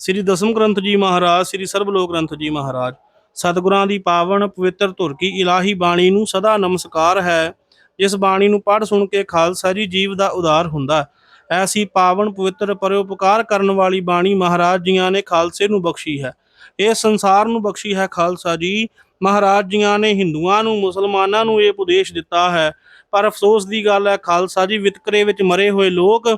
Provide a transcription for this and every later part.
ਸ੍ਰੀ ਦਸਮ ਗ੍ਰੰਥ ਜੀ ਮਹਾਰਾਜ, ਸ੍ਰੀ ਸਰਬਲੋਕ ਗ੍ਰੰਥ ਜੀ ਮਹਾਰਾਜ, ਸਤਿਗੁਰਾਂ ਦੀ ਪਾਵਨ ਪਵਿੱਤਰ ਧੁਰ ਕੀ ਇਲਾਹੀ ਬਾਣੀ ਨੂੰ ਸਦਾ ਨਮਸਕਾਰ ਹੈ, ਜਿਸ ਬਾਣੀ ਨੂੰ ਪੜ੍ਹ ਸੁਣ ਕੇ ਖਾਲਸਾ ਜੀ ਜੀਵ ਦਾ ਉਦਾਰ ਹੁੰਦਾ ਹੈ। ਐਸੀ ਪਾਵਨ ਪਵਿੱਤਰ ਪਰਉਪਕਾਰ ਕਰਨ ਵਾਲੀ ਬਾਣੀ ਮਹਾਰਾਜ ਜੀਆਂ ਨੇ ਖਾਲਸੇ ਨੂੰ ਬਖਸ਼ੀ ਹੈ। ਇਹ ਸੰਸਾਰ ਨੂੰ ਬਖਸ਼ੀ ਹੈ ਖਾਲਸਾ ਜੀ। ਮਹਾਰਾਜ ਜੀਆਂ ਨੇ ਹਿੰਦੂਆਂ ਨੂੰ, ਮੁਸਲਮਾਨਾਂ ਨੂੰ ਇਹ ਉਪਦੇਸ਼ ਦਿੱਤਾ ਹੈ। ਪਰ ਅਫਸੋਸ ਦੀ ਗੱਲ ਹੈ, ਖਾਲਸਾ ਜੀ ਵਿਤਕਰੇ ਵਿੱਚ ਮਰੇ ਹੋਏ ਲੋਕ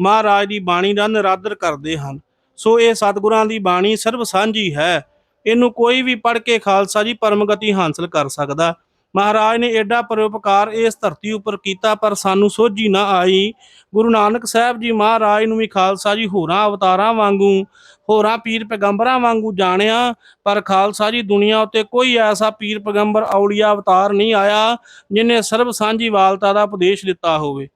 ਮਹਾਰਾਜ ਦੀ ਬਾਣੀ ਦਾ ਨਿਰਾਦਰ ਕਰਦੇ ਹਨ। ਸੋ ਇਹ ਸਤਿਗੁਰਾਂ ਦੀ ਬਾਣੀ ਸਰਬ ਸਾਂਝੀ ਹੈ। ਇਹਨੂੰ ਕੋਈ ਵੀ ਪੜ੍ਹ ਕੇ ਖਾਲਸਾ ਜੀ ਪਰਮਗਤੀ ਹਾਸਲ ਕਰ ਸਕਦਾ। ਮਹਾਰਾਜ ਨੇ ਐਡਾ ਪਰਉਪਕਾਰ ਇਸ ਧਰਤੀ ਉੱਪਰ ਕੀਤਾ, ਪਰ ਸਾਨੂੰ ਸੋਝੀ ਨਾ ਆਈ। ਗੁਰੂ ਨਾਨਕ ਸਾਹਿਬ ਜੀ ਮਹਾਰਾਜ ਨੂੰ ਵੀ ਖਾਲਸਾ ਜੀ ਹੋਰਾਂ ਅਵਤਾਰਾਂ ਵਾਂਗੂ, ਹੋਰਾਂ ਪੀਰ ਪੈਗੰਬਰਾਂ ਵਾਂਗੂ ਜਾਣਿਆ, ਪਰ ਖਾਲਸਾ ਜੀ ਦੁਨੀਆ ਉੱਤੇ ਕੋਈ ਐਸਾ ਪੀਰ ਪੈਗੰਬਰ ਔਲੀਆ ਅਵਤਾਰ ਨਹੀਂ ਆਇਆ, ਜਿਨੇ ਸਰਬ ਸਾਂਝੀ ਵਾਲਤਾ ਦਾ ਉਪਦੇਸ਼ ਦਿੱਤਾ ਹੋਵੇ।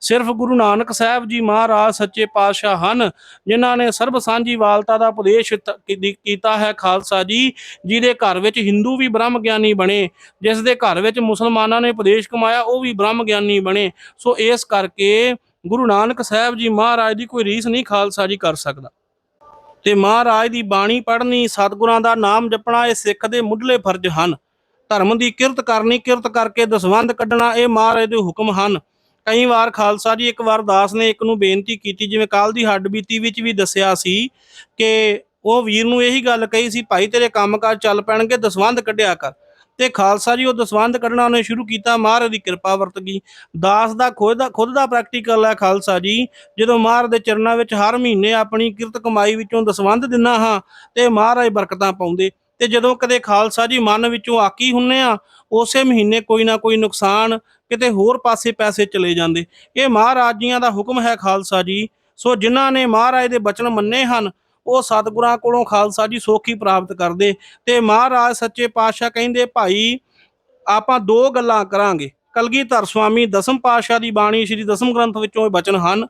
ਸਿਰਫ ਗੁਰੂ ਨਾਨਕ ਸਾਹਿਬ ਜੀ ਮਹਾਰਾਜ ਸੱਚੇ ਪਾਤਸ਼ਾਹ ਹਨ, ਜਿਨ੍ਹਾਂ ਨੇ ਸਰਬ ਸਾਂਝੀ ਵਾਲਤਾ ਦਾ ਉਪਦੇਸ਼ ਕੀਤਾ ਹੈ ਖਾਲਸਾ ਜੀ, ਜਿਹਦੇ ਘਰ ਵਿੱਚ ਹਿੰਦੂ ਵੀ ਬ੍ਰਹਮ ਗਿਆਨੀ ਬਣੇ, ਜਿਸ ਦੇ ਘਰ ਵਿੱਚ ਮੁਸਲਮਾਨਾਂ ਨੇ ਉਪਦੇਸ਼ ਕਮਾਇਆ, ਉਹ ਵੀ ਬ੍ਰਹਮ ਗਿਆਨੀ ਬਣੇ। ਸੋ ਇਸ ਕਰਕੇ ਗੁਰੂ ਨਾਨਕ ਸਾਹਿਬ ਜੀ ਮਹਾਰਾਜ ਦੀ ਕੋਈ ਰੀਸ ਨਹੀਂ ਖਾਲਸਾ ਜੀ ਕਰ ਸਕਦਾ। ਤੇ ਮਹਾਰਾਜ ਦੀ ਬਾਣੀ ਪੜ੍ਹਨੀ, ਸਤਿਗੁਰਾਂ ਦਾ ਨਾਮ ਜਪਣਾ, ਇਹ ਸਿੱਖ ਦੇ ਮੁੱਢਲੇ ਫਰਜ਼ ਹਨ। ਧਰਮ ਦੀ ਕਿਰਤ ਕਰਨੀ, ਕਿਰਤ ਕਰਕੇ ਦਸਵੰਧ ਕੱਢਣਾ, ਇਹ ਮਹਾਰਾਜ ਦੇ ਹੁਕਮ ਹਨ। ਕਈ ਵਾਰ ਖਾਲਸਾ ਜੀ, ਇੱਕ ਵਾਰ ਦਾਸ ਨੇ ਇੱਕ ਨੂੰ ਬੇਨਤੀ ਕੀਤੀ, ਜਿਵੇਂ ਕੱਲ ਦੀ ਹੱਡਬੀਤੀ ਵਿੱਚ ਵੀ ਦੱਸਿਆ ਸੀ ਕਿ ਉਹ ਵੀਰ ਨੂੰ ਇਹੀ ਗੱਲ ਕਹੀ ਸੀ, ਭਾਈ ਤੇਰੇ ਕੰਮਕਾਜ ਚੱਲ ਪੈਣਗੇ, ਦਸਵੰਧ ਕੱਢਿਆ ਕਰ। ਤੇ ਖਾਲਸਾ ਜੀ, ਉਹ ਦਸਵੰਧ ਕੱਢਣਾ ਉਹਨੇ ਸ਼ੁਰੂ ਕੀਤਾ, ਮਹਾਰਾਜ ਦੀ ਕਿਰਪਾ ਵਰਤ ਗਈ। ਦਾਸ ਦਾ ਖੁਦ ਦਾ ਖੁਦ ਦਾ ਪ੍ਰੈਕਟੀਕਲ ਹੈ ਖਾਲਸਾ ਜੀ। ਜਦੋਂ ਮਹਾਰਾਜ ਦੇ ਚਰਨਾਂ ਵਿੱਚ ਹਰ ਮਹੀਨੇ ਆਪਣੀ ਕਿਰਤ ਕਮਾਈ ਵਿੱਚੋਂ ਦਸਵੰਧ ਦਿੰਨਾ ਹਾਂ ਤੇ ਮਹਾਰਾਜ ਬਰਕਤਾਂ ਪਾਉਂਦੇ। ਤੇ ਜਦੋਂ ਕਦੇ ਖਾਲਸਾ ਜੀ ਮਨ ਵਿੱਚੋਂ ਆਕੀ ਹੁੰਨੇ ਆ, ਉਸੇ ਮਹੀਨੇ ਕੋਈ ਨਾ ਕੋਈ ਨੁਕਸਾਨ ਕਿਤੇ ਹੋਰ ਪਾਸੇ ਪੈਸੇ ਚਲੇ ਜਾਂਦੇ। ਇਹ ਮਹਾਰਾਜ ਜੀਆਂ ਦਾ ਹੁਕਮ ਹੈ ਖਾਲਸਾ ਜੀ। ਸੋ ਜਿਨ੍ਹਾਂ ਨੇ ਮਹਾਰਾਜ ਦੇ ਬਚਨ ਮੰਨੇ ਹਨ, ਉਹ ਸਤਿਗੁਰਾਂ ਕੋਲੋਂ ਖਾਲਸਾ ਜੀ ਸੋਖੀ ਪ੍ਰਾਪਤ ਕਰਦੇ। ਤੇ ਮਹਾਰਾਜ ਸੱਚੇ ਪਾਤਸ਼ਾਹ ਕਹਿੰਦੇ, ਭਾਈ, ਆਪਾਂ ਦੋ ਗੱਲਾਂ ਕਰਾਂਗੇ। ਕਲਗੀਧਰ ਸੁਆਮੀ ਦਸਮ ਪਾਤਸ਼ਾਹ ਦੀ ਬਾਣੀ ਸ੍ਰੀ ਦਸਮ ਗ੍ਰੰਥ ਵਿੱਚੋਂ ਇਹ ਬਚਨ ਹਨ।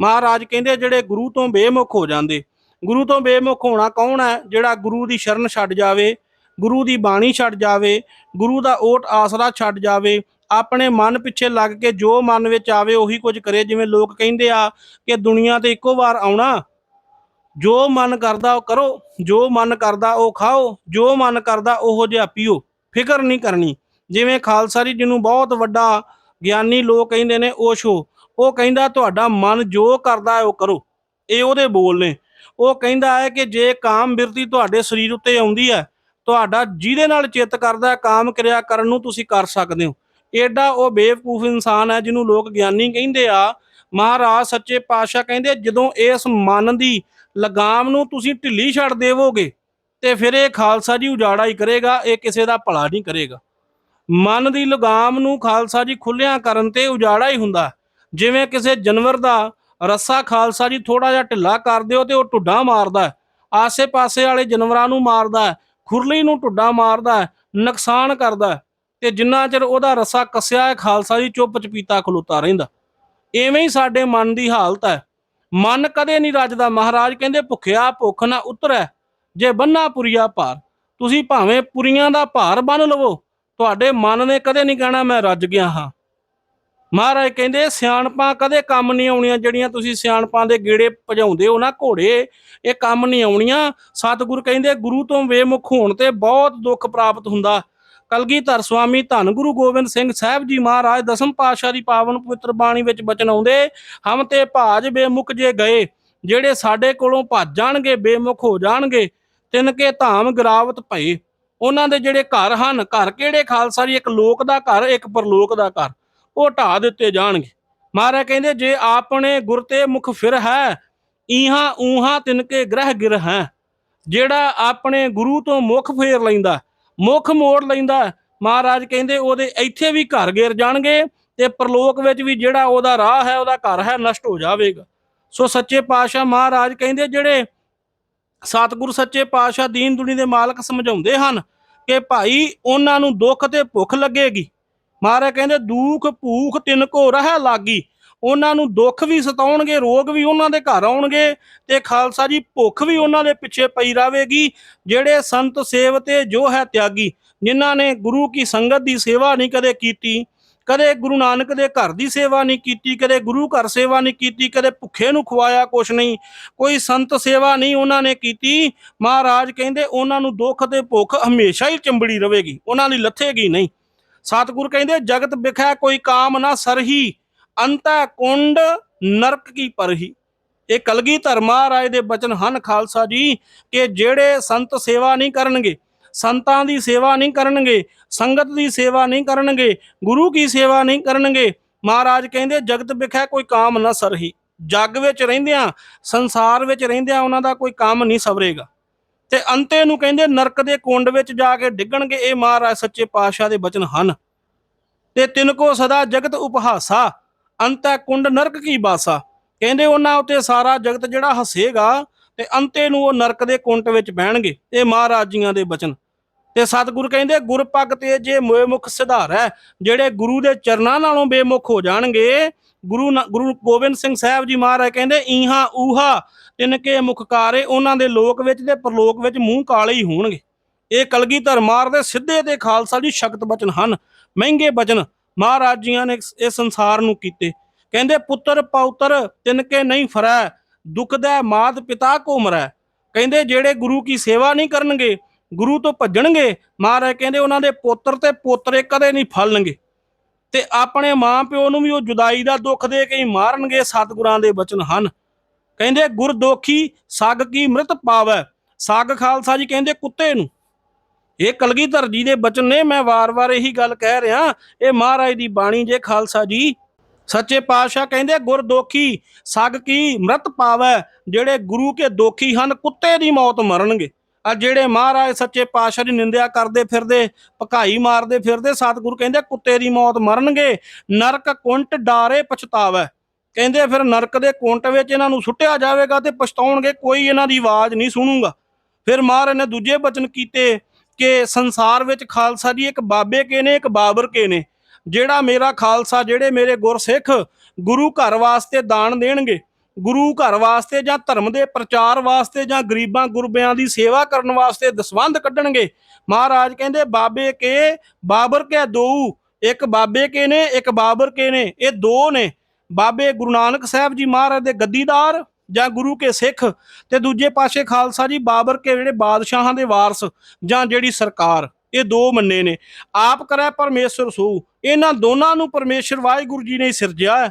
ਮਹਾਰਾਜ ਕਹਿੰਦੇ, ਜਿਹੜੇ ਗੁਰੂ ਤੋਂ ਬੇਮੁਖ ਹੋ ਜਾਂਦੇ, ਗੁਰੂ ਤੋਂ ਬੇਮੁਖ ਹੋਣਾ ਕੌਣ ਹੈ ਜਿਹੜਾ ਗੁਰੂ ਦੀ ਸ਼ਰਨ ਛੱਡ ਜਾਵੇ, ਗੁਰੂ ਦੀ ਬਾਣੀ ਛੱਡ ਜਾਵੇ, ਗੁਰੂ ਦਾ ਓਟ ਆਸਰਾ ਛੱਡ ਜਾਵੇ ਆਪਣੇ ਮਨ ਪਿੱਛੇ ਲੱਗ ਕੇ ਜੋ ਮਨ ਵਿੱਚ ਆਵੇ ਉਹੀ ਕੁਝ ਕਰੇ, ਜਿਵੇਂ ਲੋਕ ਕਹਿੰਦੇ ਆ ਕਿ ਦੁਨੀਆ ਤੇ ਇੱਕੋ ਵਾਰ ਆਉਣਾ। ਜੋ ਮਨ ਕਰਦਾ ਉਹ ਕਰੋ, ਜੋ ਮਨ ਕਰਦਾ ਉਹ ਖਾਓ, ਜੋ ਮਨ ਕਰਦਾ ਉਹੋ ਜਿਹਾ ਪੀਓ, ਫਿਕਰ ਨਹੀਂ ਕਰਨੀ। ਜਿਵੇਂ ਖਾਲਸਾ ਜੀ ਜਿਹਨੂੰ ਬਹੁਤ ਵੱਡਾ ਗਿਆਨੀ ਲੋਕ ਕਹਿੰਦੇ ਨੇ ਓਸ਼ੋ ਉਹ ਕਹਿੰਦਾ ਤੁਹਾਡਾ ਮਨ ਜੋ ਕਰਦਾ ਹੈ ਉਹ ਕਰੋ। ਇਹ ਉਹਦੇ ਬੋਲ ਨੇ। ਉਹ ਕਹਿੰਦਾ ਹੈ ਕਿ ਜੇ ਕਾਮ ਬਿਰਤੀ ਤੁਹਾਡੇ ਸਰੀਰ ਉੱਤੇ ਆਉਂਦੀ ਹੈ, ਤੁਹਾਡਾ ਜਿਹਦੇ ਨਾਲ ਚਿੱਤ ਕਰਦਾ ਕਾਮ ਕਿਰਿਆ ਕਰਨ ਨੂੰ ਤੁਸੀਂ ਕਰ ਸਕਦੇ ਹੋ। ਏਡਾ ਉਹ ਬੇਵਕੂਫ ਇਨਸਾਨ ਹੈ ਜਿਹਨੂੰ ਲੋਕ ਗਿਆਨੀ ਕਹਿੰਦੇ ਆ। ਮਹਾਰਾਜ ਸੱਚੇ ਪਾਤਸ਼ਾਹ ਕਹਿੰਦੇ, ਜਦੋਂ ਇਸ ਮਨ ਦੀ ਲਗਾਮ ਨੂੰ ਤੁਸੀਂ ਢਿੱਲੀ ਛੱਡ ਦੇਵੋਗੇ, ਤੇ ਫਿਰ ਇਹ ਖਾਲਸਾ ਜੀ ਉਜਾੜਾ ਹੀ ਕਰੇਗਾ, ਇਹ ਕਿਸੇ ਦਾ ਭਲਾ ਨਹੀਂ ਕਰੇਗਾ। ਮਨ ਦੀ ਲਗਾਮ ਨੂੰ ਖਾਲਸਾ ਜੀ ਖੁੱਲਿਆਂ ਕਰਨ ਤੇ ਉਜਾੜਾ ਹੀ ਹੁੰਦਾ। ਜਿਵੇਂ ਕਿਸੇ ਜਾਨਵਰ ਦਾ ਰੱਸਾ ਖਾਲਸਾ ਜੀ ਥੋੜਾ ਜਿਹਾ ਢਿੱਲਾ ਕਰ ਦਿਓ ਤੇ ਉਹ ਟੁੱਡਾ ਮਾਰਦਾ ਆਸੇ-ਪਾਸੇ ਵਾਲੇ ਜਾਨਵਰਾਂ ਨੂੰ ਮਾਰਦਾ ਖੁਰਲੀ ਨੂੰ ਟੁੱਡਾ ਮਾਰਦਾ ਨੁਕਸਾਨ ਕਰਦਾ ਤੇ ਜਿੰਨਾ ਚਿਰ ਉਹਦਾ ਰਸਾ ਕੱਸਿਆ ਹੈ ਖਾਲਸਾ ਜੀ, ਚੁੱਪ ਚਪੀਤਾ ਖਲੋਤਾ ਰਹਿੰਦਾ। ਐਵੇਂ ਹੀ ਸਾਡੇ ਮਨ ਦੀ ਹਾਲਤ ਹੈ। ਮਨ ਕਦੇ ਨਹੀਂ ਰੱਜਦਾ। ਮਹਾਰਾਜ ਕਹਿੰਦੇ, ਭੁੱਖਿਆ ਭੁੱਖ ਨਾ ਉਤਰੈ, ਜੇ ਬੰਨਾ ਪੁਰੀਆ ਭਾਰ। ਤੁਸੀਂ ਭਾਵੇਂ ਪੁਰੀਆਂ ਦਾ ਭਾਰ ਬੰਨ ਲਵੋ, ਤੁਹਾਡੇ ਮਨ ਨੇ ਕਦੇ ਨਹੀਂ ਕਹਿਣਾ, ਮੈਂ ਰੱਜ ਗਿਆ ਹਾਂ। ਮਹਾਰਾਜ ਕਹਿੰਦੇ, ਸਿਆਣਪਾਂ ਕਦੇ ਕੰਮ ਨਹੀਂ ਆਉਣੀਆਂ, ਜਿਹੜੀਆਂ ਤੁਸੀਂ ਸਿਆਣਪਾਂ ਦੇ ਗੇੜੇ ਭਜਾਉਂਦੇ ਹੋ ਨਾ ਘੋੜੇ, ਇਹ ਕੰਮ ਨਹੀਂ ਆਉਣੀਆਂ। ਸਤਿਗੁਰ ਕਹਿੰਦੇ, ਗੁਰੂ ਤੋਂ ਬੇਮੁਖ ਹੋਣ ਤੇ ਬਹੁਤ ਦੁੱਖ ਪ੍ਰਾਪਤ ਹੁੰਦਾ। ਕਲਗੀਧਰ ਸੁਆਮੀ ਧੰਨ ਗੁਰੂ ਗੋਬਿੰਦ ਸਿੰਘ ਸਾਹਿਬ ਜੀ ਮਹਾਰਾਜ ਦਸਮ ਪਾਤਸ਼ਾਹ ਦੀ ਪਾਵਨ ਪਵਿੱਤਰ ਬਾਣੀ ਵਿੱਚ ਬਚਨ ਆਉਂਦੇ, ਹਮ ਤੇ ਭਾਜ ਬੇਮੁਖ ਜੇ ਗਏ, ਜਿਹੜੇ ਸਾਡੇ ਕੋਲੋਂ ਭੱਜ ਜਾਣਗੇ, ਬੇਮੁਖ ਹੋ ਜਾਣਗੇ, ਤਿਨਕੇ ਧਾਮ ਗਰਾਵਤ ਭਏ। ਉਹਨਾਂ ਦੇ ਜਿਹੜੇ ਘਰ ਹਨ, ਘਰ ਕਿਹੜੇ ਖਾਲਸਾ ਜੀ? ਇੱਕ ਲੋਕ ਦਾ ਘਰ, ਇੱਕ ਪਰਲੋਕ ਦਾ ਘਰ। ਉਹ ਢਾ ਦਿੱਤੇ ਜਾਣਗੇ। ਮਹਾਰਾਜ ਕਹਿੰਦੇ, ਜੇ ਆਪਣੇ ਗੁਰ ਤੇ ਮੁਖ ਫਿਰ ਹੈ, ਈਹਾਂ ਊਹਾਂ ਤਿਨਕੇ ਗ੍ਰਹਿ ਗਿਰ ਹੈ। ਜਿਹੜਾ ਆਪਣੇ ਗੁਰੂ ਤੋਂ ਮੁਖ ਫੇਰ ਲੈਂਦਾ ਮੁੱਖ ਮੋੜ ਲੈਂਦਾ ਮਹਾਰਾਜ ਕਹਿੰਦੇ ਉਹਦੇ ਇੱਥੇ ਵੀ ਘਰ ਗਿਰ ਜਾਣਗੇ ਤੇ ਪ੍ਰਲੋਕ ਵਿੱਚ ਵੀ ਜਿਹੜਾ ਉਹਦਾ ਰਾਹ ਹੈ, ਉਹਦਾ ਘਰ ਹੈ, ਨਸ਼ਟ ਹੋ ਜਾਵੇਗਾ। ਸੋ ਸੱਚੇ ਪਾਤਸ਼ਾਹ ਮਹਾਰਾਜ ਕਹਿੰਦੇ ਜਿਹੜੇ ਸਤਿਗੁਰ ਸੱਚੇ ਪਾਤਸ਼ਾਹ ਦੀਨ ਦੁਨੀ ਦੇ ਮਾਲਕ ਸਮਝਾਉਂਦੇ ਹਨ ਕਿ ਭਾਈ ਉਹਨਾਂ ਨੂੰ ਦੁੱਖ ਤੇ ਭੁੱਖ ਲੱਗੇਗੀ। ਮਹਾਰਾਜ ਕਹਿੰਦੇ ਦੁੱਖ ਭੂਖ ਤਿੰਨ ਕੋ ਰਹਿ ਲਾਗੀ। ਉਹਨਾਂ ਨੂੰ ਦੁੱਖ ਵੀ ਸਤਾਉਣਗੇ, ਰੋਗ ਵੀ ਉਹਨਾਂ ਦੇ ਘਰ ਆਉਣਗੇ ਤੇ ਖਾਲਸਾ ਜੀ, ਭੁੱਖ ਵੀ ਉਹਨਾਂ ਦੇ ਪਿੱਛੇ ਪਈ ਰਾਵੇਗੀ ਜਿਹੜੇ ਸੰਤ ਸੇਵ 'ਤੇ ਜੋ ਹੈ ਤਿਆਗੀ, ਜਿਨ੍ਹਾਂ ਨੇ ਗੁਰੂ ਕੀ ਸੰਗਤ ਦੀ ਸੇਵਾ ਨਹੀਂ ਕਦੇ ਕੀਤੀ, ਕਦੇ ਗੁਰੂ ਨਾਨਕ ਦੇ ਘਰ ਦੀ ਸੇਵਾ ਨਹੀਂ ਕੀਤੀ, ਕਦੇ ਗੁਰੂ ਘਰ ਸੇਵਾ ਨਹੀਂ ਕੀਤੀ, ਕਦੇ ਭੁੱਖੇ ਨੂੰ ਖਵਾਇਆ ਕੁਛ ਨਹੀਂ, ਕੋਈ ਸੰਤ ਸੇਵਾ ਨਹੀਂ ਉਹਨਾਂ ਨੇ ਕੀਤੀ। ਮਹਾਰਾਜ ਕਹਿੰਦੇ, ਉਹਨਾਂ ਨੂੰ ਦੁੱਖ ਤੇ ਭੁੱਖ ਹਮੇਸ਼ਾ ਹੀ ਚੰਬੜੀ ਰਹੇਗੀ ਉਹਨਾਂ ਦੀ ਲੱਥੇਗੀ ਨਹੀਂ। ਸਤਿਗੁਰ ਕਹਿੰਦੇ, ਜਗਤ ਵਿਖੈ ਕੋਈ ਕਾਮ ਨਾ ਸਰਹੀ ਅੰਤੈ ਕੁੰਡ ਨਰਕ ਕੀ ਪਰਹੀ। ਇਹ ਕਲਗੀਧਰ ਮਹਾਰਾਜ ਦੇ ਬਚਨ ਹਨ ਖਾਲਸਾ ਜੀ, ਕਿ ਜਿਹੜੇ ਸੰਤ ਸੇਵਾ ਨਹੀਂ ਕਰਨਗੇ, ਸੰਤਾਂ ਦੀ ਸੇਵਾ ਨਹੀਂ ਕਰਨਗੇ, ਸੰਗਤ ਦੀ ਸੇਵਾ ਨਹੀਂ ਕਰਨਗੇ, ਗੁਰੂ ਕੀ ਸੇਵਾ ਨਹੀਂ ਕਰਨਗੇ, ਮਹਾਰਾਜ ਕਹਿੰਦੇ ਜਗਤ ਵਿਖੈ ਕੋਈ ਕਾਮ ਨਾ ਸਰਹੀ। ਜੱਗ ਵਿੱਚ ਰਹਿੰਦਿਆਂ, ਸੰਸਾਰ ਵਿੱਚ ਰਹਿੰਦਿਆਂ ਉਹਨਾਂ ਦਾ ਕੋਈ ਕੰਮ ਨਹੀਂ ਸਵਰੇਗਾ। ਤੇ ਅੰਤੇ ਨੂੰ ਕਹਿੰਦੇ ਨਰਕ ਦੇ ਕੁੰਡ ਵਿੱਚ ਜਾ ਕੇ ਡਿੱਗਣਗੇ, ਇਹ ਮਹਾਰਾਜ ਸੱਚੇ ਪਾਤਸ਼ਾਹ ਦੇ ਬਚਨ ਹਨ। ਤੇ ਤਿਨ ਕੋ ਸਦਾ ਜਗਤ ਉਪਹਾਸਾ ਅੰਤੈ ਕੁੰਡ ਨਰਕ ਕੀ ਬਾਸਾ? ਕਹਿੰਦੇ ਉਹਨਾਂ ਉਤੇ ਸਾਰਾ ਜਗਤ ਜਿਹੜਾ ਹੱਸੇਗਾ ਤੇ ਅੰਤੇ ਨੂੰ ਉਹ ਨਰਕ ਦੇ ਕੁੰਟ ਵਿੱਚ ਬਹਿਣਗੇ। ਇਹ ਮਹਾਰਾਜ ਜੀਆਂ ਦੇ ਬਚਨ। ਤੇ ਸਤਿਗੁਰ ਕਹਿੰਦੇ, ਗੁਰ ਪਗ ਤੇ ਜੇ ਮੋਏ ਮੁਖ ਸਿਧਾਰੈ ਜਿਹੜੇ ਗੁਰੂ ਦੇ ਚਰਨਾਂ ਨਾਲੋਂ ਬੇਮੁਖ ਹੋ ਜਾਣਗੇ, ਗੁਰੂ ਗੁਰੂ ਗੋਬਿੰਦ ਸਿੰਘ ਸਾਹਿਬ ਜੀ ਮਹਾਰਾਜ ਕਹਿੰਦੇ, ਈਹਾ ਊਹਾ ਤਿੰਨ ਕੇ ਮੁਖਕਾਰੇ ਉਹਨਾਂ ਦੇ ਲੋਕ ਵਿੱਚ ਤੇ ਪ੍ਰਲੋਕ ਵਿੱਚ ਮੂੰਹ ਕਾਲੇ ਹੀ ਹੋਣਗੇ। ਇਹ ਕਲਗੀਧਰ ਮਾਰ ਦੇ ਸਿੱਧੇ ਤੇ ਖਾਲਸਾ ਜੀ ਸ਼ਕਤ ਬਚਨ ਹਨ। ਮਹਿੰਗੇ ਬਚਨ। ਮਹਾਰਾਜ ਜੀਆਂ ਨੇ ਇਸ- ਸੰਸਾਰ ਨੂੰ ਕੀਤੇ। ਕਹਿੰਦੇ, ਪੁੱਤਰ ਪੌਤਰ ਤਿਨਕੇ ਨਹੀਂ ਫਰੈ ਦੁਖਦੈ ਮਾਤ ਪਿਤਾ ਕੋ ਮਰੈ ਕਹਿੰਦੇ, ਜਿਹੜੇ ਗੁਰੂ ਕੀ ਸੇਵਾ ਨਹੀਂ ਕਰਨਗੇ, ਗੁਰੂ ਤੋਂ ਭੱਜਣਗੇ, ਮਹਾਰਾਜ ਕਹਿੰਦੇ, ਉਹਨਾਂ ਦੇ ਪੁੱਤਰ ਤੇ ਪੋਤਰੇ ਕਦੇ ਨਹੀਂ ਫਲਣਗੇ। ਤੇ ਆਪਣੇ ਮਾਂ ਪਿਓ ਨੂੰ ਵੀ ਉਹ ਜੁਦਾਈ ਦਾ ਦੁੱਖ ਦੇ ਕੇ ਹੀ ਮਾਰਨਗੇ, ਸਤਿਗੁਰਾਂ ਦੇ ਬਚਨ ਹਨ। ਕਹਿੰਦੇ ਗੁਰ ਦੋਖੀ ਸੱਗ ਕੀ ਮ੍ਰਿਤ ਪਾਵੈ? ਸੱਗ ਖਾਲਸਾ ਜੀ ਕਹਿੰਦੇ, ਕੁੱਤੇ ਨੂੰ। ਇਹ ਕਲਗੀਧਰ ਜੀ ਦੇ ਬਚਨ ਨੇ, ਮੈਂ ਵਾਰ-ਵਾਰ ਇਹੀ ਗੱਲ ਕਹਿ ਰਿਹਾ, ਇਹ ਮਹਾਰਾਜ ਦੀ ਬਾਣੀ ਜੇ ਖਾਲਸਾ ਜੀ। ਸੱਚੇ ਪਾਤਸ਼ਾਹ ਕਹਿੰਦੇ, ਗੁਰ ਦੋਖੀ, ਸੱਗ ਕੀ ਮ੍ਰਿਤ ਪਾਵੈ, ਜਿਹੜੇ ਗੁਰੂ ਕੇ ਦੋਖੀ ਹਨ, ਕੁੱਤੇ ਦੀ ਮੌਤ ਮਰਨਗੇ। ਆ ਜਿਹੜੇ ਮਹਾਰਾਜ ਸੱਚੇ ਪਾਤਸ਼ਾਹ ਦੀ ਨਿੰਦਿਆ ਕਰਦੇ ਫਿਰਦੇ, ਭਕਾਈ ਮਾਰਦੇ ਫਿਰਦੇ, ਸਤਿਗੁਰੂ ਕਹਿੰਦੇ, ਕੁੱਤੇ ਦੀ ਮੌਤ ਮਰਨਗੇ, ਨਰਕ ਕੁੰਟ ਡਾਰੇ ਪਛਤਾਵੈ। ਕਹਿੰਦੇ, ਫਿਰ ਨਰਕ ਦੇ ਕੁੰਟ ਵਿੱਚ ਇਹਨਾਂ ਨੂੰ ਸੁੱਟਿਆ ਜਾਵੇਗਾ ਤੇ ਪਛਤਾਉਣਗੇ, ਕੋਈ ਇਹਨਾਂ ਦੀ ਆਵਾਜ਼ ਨਹੀਂ ਸੁਣੂਗਾ। ਫਿਰ ਮਹਾਰਾਜ ਨੇ ਦੂਜੇ ਬਚਨ ਕੀਤੇ ਕਿ ਸੰਸਾਰ ਵਿੱਚ ਖਾਲਸਾ ਜੀ ਇੱਕ ਬਾਬੇ ਕੇ ਨੇ, ਇੱਕ ਬਾਬਰ ਕੇ ਨੇ। ਜਿਹੜਾ ਮੇਰਾ ਖਾਲਸਾ, ਜਿਹੜੇ ਮੇਰੇ ਗੁਰਸਿੱਖ ਗੁਰੂ ਘਰ ਵਾਸਤੇ ਦਾਨ ਦੇਣਗੇ, ਗੁਰੂ ਘਰ ਵਾਸਤੇ ਜਾਂ ਧਰਮ ਦੇ ਪ੍ਰਚਾਰ ਵਾਸਤੇ ਜਾਂ ਗਰੀਬਾਂ ਗੁਰਬਿਆਂ ਦੀ ਸੇਵਾ ਕਰਨ ਵਾਸਤੇ ਦਸਵੰਧ ਕੱਢਣਗੇ, ਮਹਾਰਾਜ ਕਹਿੰਦੇ, ਬਾਬੇ ਕੇ, ਬਾਬਰ ਕੇ ਦੋ। ਇੱਕ ਬਾਬੇ ਕੇ ਨੇ, ਇੱਕ ਬਾਬਰ ਕੇ ਨੇ। ਇਹ ਦੋ ਨੇ। ਬਾਬੇ ਗੁਰੂ ਨਾਨਕ ਸਾਹਿਬ ਜੀ ਮਹਾਰਾਜ ਦੇ ਗੱਦੀਦਾਰ ਜਾਂ ਗੁਰੂ ਕੇ ਸਿੱਖ ਤੇ ਦੂਜੇ ਪਾਸੇ ਖਾਲਸਾ ਜੀ ਬਾਬਰ ਕੇ ਜਿਹੜੇ ਬਾਦਸ਼ਾਹਾਂ ਦੇ ਵਾਰਸ ਜਾਂ ਜਿਹੜੀ ਸਰਕਾਰ, ਇਹ ਦੋ ਮੰਨੇ ਨੇ। ਆਪ ਕਰੈ ਪਰਮੇਸ਼ਰ ਸੂ। ਇਹਨਾਂ ਦੋਨਾਂ ਨੂੰ ਪਰਮੇਸ਼ਰ ਵਾਹਿਗੁਰੂ ਜੀ ਨੇ ਸਿਰਜਿਆ